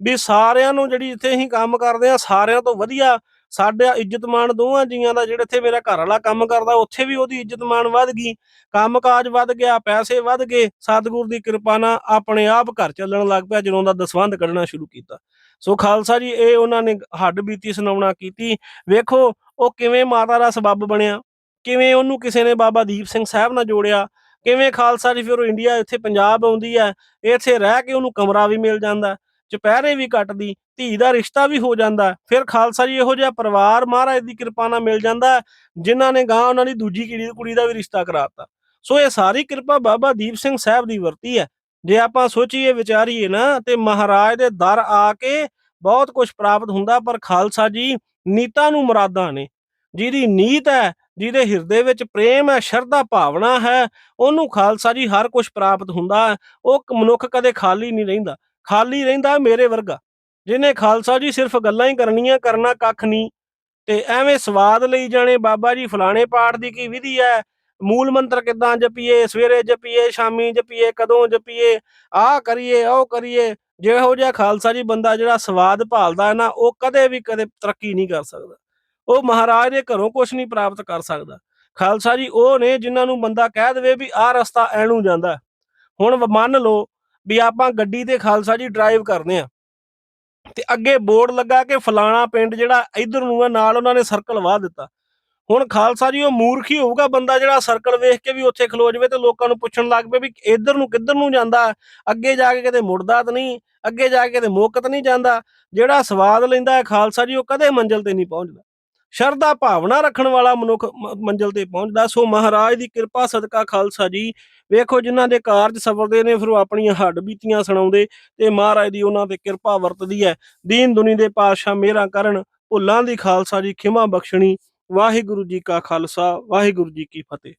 ਵੀ ਸਾਰਿਆਂ ਨੂੰ ਜਿਹੜੀ ਇੱਥੇ ਅਸੀਂ ਕੰਮ ਕਰਦੇ ਆ ਸਾਰਿਆਂ ਤੋਂ ਵਧੀਆ ਸਾਡਾ ਇੱਜ਼ਤਮਾਨ ਦੋਵਾਂ ਜੀਆਂ ਦਾ ਜਿਹੜੇ ਇੱਥੇ ਮੇਰਾ ਘਰ ਵਾਲਾ ਕੰਮ ਕਰਦਾ, ਉੱਥੇ ਵੀ ਉਹਦੀ ਇੱਜ਼ਤਮਾਨ ਵੱਧ ਗਈ, ਕੰਮਕਾਜ ਵੱਧ ਗਿਆ, ਪੈਸੇ ਵੱਧ ਗਏ, ਸਤਿਗੁਰ ਦੀ ਕਿਰਪਾ ਨਾਲ ਆਪਣੇ ਆਪ ਘਰ ਚੱਲਣ ਲੱਗ ਪਿਆ, ਜਦੋਂ ਦਾ ਦਸਵੰਧ ਕੱਢਣਾ ਸ਼ੁਰੂ ਕੀਤਾ। ਸੋ ਖਾਲਸਾ ਜੀ, ਇਹ ਉਹਨਾਂ ਨੇ ਹੱਡ ਬੀਤੀ ਸੁਣਾਉਣਾ ਕੀਤੀ। ਵੇਖੋ, ਉਹ ਕਿਵੇਂ ਮਾਤਾ ਦਾ ਸਬੱਬ ਬਣਿਆ, ਕਿਵੇਂ ਉਹਨੂੰ ਕਿਸੇ ਨੇ ਬਾਬਾ ਦੀਪ ਸਿੰਘ ਸਾਹਿਬ ਨਾਲ ਜੋੜਿਆ, ਕਿਵੇਂ ਖਾਲਸਾ ਜੀ, ਫਿਰ ਉਹ ਇੰਡੀਆ ਇੱਥੇ ਪੰਜਾਬ ਆਉਂਦੀ ਹੈ, ਇੱਥੇ ਰਹਿ ਕੇ ਉਹਨੂੰ ਕਮਰਾ ਵੀ ਮਿਲ ਜਾਂਦਾ। ਚੁਪਹਿਰੇ ਵੀ ਕੱਟਦੀ, ਧੀ ਦਾ ਰਿਸ਼ਤਾ ਵੀ ਹੋ ਜਾਂਦਾ ਫਿਰ ਖਾਲਸਾ ਜੀ ਇਹੋ ਜਿਹਾ ਪਰਿਵਾਰ ਮਹਾਰਾਜ ਦੀ ਕਿਰਪਾ ਨਾਲ ਮਿਲ ਜਾਂਦਾ ਜਿਨ੍ਹਾਂ ਨੇ ਗਾਂ ਉਹਨਾਂ ਦੀ ਦੂਜੀ ਕਿੜੀ, ਕੁੜੀ ਦਾ ਵੀ ਰਿਸ਼ਤਾ ਕਰਾਤਾ ਸੋ ਇਹ ਸਾਰੀ ਕਿਰਪਾ ਬਾਬਾ ਦੀਪ ਸਿੰਘ ਸਾਹਿਬ ਦੀ ਵਰਤੀ ਹੈ। ਜੇ ਆਪਾਂ ਸੋਚੀਏ, ਵਿਚਾਰੀਏ ਨਾ, ਤੇ ਮਹਾਰਾਜ ਦੇ ਦਰ ਆ ਕੇ ਬਹੁਤ ਕੁਝ ਪ੍ਰਾਪਤ ਹੁੰਦਾ, ਪਰ ਖਾਲਸਾ ਜੀ ਨੀਤਾਂ ਨੂੰ ਮੁਰਾਦਾਂ ਨੇ। ਜਿਹਦੀ ਨੀਤ ਹੈ, ਜਿਹਦੇ ਹਿਰਦੇ ਵਿੱਚ ਪ੍ਰੇਮ ਹੈ, ਸ਼ਰਧਾ ਭਾਵਨਾ ਹੈ, ਉਹਨੂੰ ਖਾਲਸਾ ਜੀ ਹਰ ਕੁਝ ਪ੍ਰਾਪਤ ਹੁੰਦਾ ਹੈ। ਉਹ ਮਨੁੱਖ ਕਦੇ ਖਾਲੀ ਨਹੀਂ ਰਹਿੰਦਾ। ਖਾਲੀ ਰਹਿੰਦਾ ਮੇਰੇ ਵਰਗਾ। ਜਿਹਨੇ ਖਾਲਸਾ ਜੀ ਸਿਰਫ ਗੱਲਾਂ ਹੀ ਕਰਨੀਆਂ, ਕਰਨਾ ਕੱਖ ਨਹੀਂ। ਤੇ ਐਵੇਂ ਸਵਾਦ ਲਈ ਜਾਣੇ, ਬਾਬਾ ਜੀ ਫਲਾਣੇ ਪਾਠ ਦੀ ਕੀ ਵਿਧੀ ਹੈ? ਮੂਲ ਮੰਤਰ ਕਿਦਾਂ ਜਪੀਏ? ਸਵੇਰੇ ਜਪੀਏ, ਸ਼ਾਮੀ ਜਪੀਏ, ਕਦੋਂ ਜਪੀਏ? ਆਹ ਕਰੀਏ, ਉਹ ਕਰੀਏ। ਜਿਹੋ ਜਿਹਾ ਖਾਲਸਾ ਜੀ ਬੰਦਾ ਜਿਹੜਾ ਸਵਾਦ ਭਾਲਦਾ ਹੈ ਨਾ, ਉਹ ਕਦੇ ਵੀ ਕਦੇ ਤਰੱਕੀ ਨਹੀਂ ਕਰ ਸਕਦਾ। ਉਹ ਮਹਾਰਾਜ ਦੇ ਘਰੋਂ ਕੁਝ ਨਹੀਂ ਪ੍ਰਾਪਤ ਕਰ ਸਕਦਾ। ਖਾਲਸਾ ਜੀ ਉਹ ਨੇ ਜਿਨ੍ਹਾਂ ਨੂੰ ਬੰਦਾ ਕਹਿ ਦੇਵੇ ਵੀ ਆਹ ਰਸਤਾ ਐਨੂੰ ਜਾਂਦਾ। ਹੁਣ ਮੰਨ ਲਓ ਵੀ ਆਪਾਂ ਗੱਡੀ ਤੇ ਖਾਲਸਾ ਜੀ ਡਰਾਈਵ ਕਰਦੇ ਆ। ਤੇ ਅੱਗੇ ਬੋਰਡ ਲੱਗਾ ਕਿ ਫਲਾਣਾ ਪਿੰਡ ਜਿਹੜਾ ਇਧਰ ਨੂੰ ਆ, ਨਾਲ ਉਹਨਾਂ ਨੇ ਸਰਕਲ ਵਾਹ ਦਿੱਤਾ। ਹੁਣ ਖਾਲਸਾ ਜੀ ਉਹ ਮੂਰਖ ਹੀ ਹੋਊਗਾ ਬੰਦਾ ਜਿਹੜਾ ਸਰਕਲ ਵੇਖ ਕੇ ਵੀ ਉੱਥੇ ਖਲੋ ਜਾਵੇ ਤੇ ਲੋਕਾਂ ਨੂੰ ਪੁੱਛਣ ਲੱਗ ਪਏ ਵੀ ਇਧਰ ਨੂੰ ਕਿੱਧਰ ਨੂੰ ਜਾਂਦਾ? ਅੱਗੇ ਜਾ ਕੇ ਕਿਤੇ ਮੁੜਦਾ ਤਾਂ ਨਹੀਂ, ਅੱਗੇ ਜਾ ਕੇ ਕਿਤੇ ਮੁੱਕ ਨਹੀਂ ਜਾਂਦਾ। ਜਿਹੜਾ ਸਵਾਦ ਲੈਂਦਾ ਹੈ ਖਾਲਸਾ ਜੀ ਉਹ ਕਦੇ ਮੰਜ਼ਿਲ ਤੇ ਨਹੀਂ ਪਹੁੰਚਦਾ। ਸ਼ਰਧਾ ਭਾਵਨਾ ਰੱਖਣ ਵਾਲਾ ਮਨੁੱਖ ਮ- ਮੰਜ਼ਿਲ ਤੇ ਪਹੁੰਚਦਾ। ਸੋ ਮਹਾਰਾਜ ਦੀ ਕਿਰਪਾ, ਸਦਕਾ, ਖਾਲਸਾ ਜੀ। ਵੇਖੋ ਜਿਨ੍ਹਾਂ ਦੇ ਕਾਰਜ ਸਫਲਦੇ ਨੇ, ਫਿਰ ਉਹ ਆਪਣੀਆਂ ਹੱਡ ਬੀਤੀਆਂ ਸੁਣਾਉਂਦੇ ਤੇ ਮਹਾਰਾਜ ਦੀ ਉਹਨਾਂ ਤੇ ਕਿਰਪਾ ਵਰਤਦੀ ਹੈ। ਦੀਨ ਦੁਨੀ ਦੇ ਪਾਤਸ਼ਾਹ ਮੇਰਾ ਕਰਨ, ਭੁੱਲਾਂ ਦੀ ਖਾਲਸਾ ਜੀ, ਖਿਮਾ ਬਖਸ਼ਣੀ। ਵਾਹਿਗੁਰੂ ਜੀ ਕਾ ਖਾਲਸਾ, ਵਾਹਿਗੁਰੂ ਜੀ ਕੀ ਫਤਿਹ।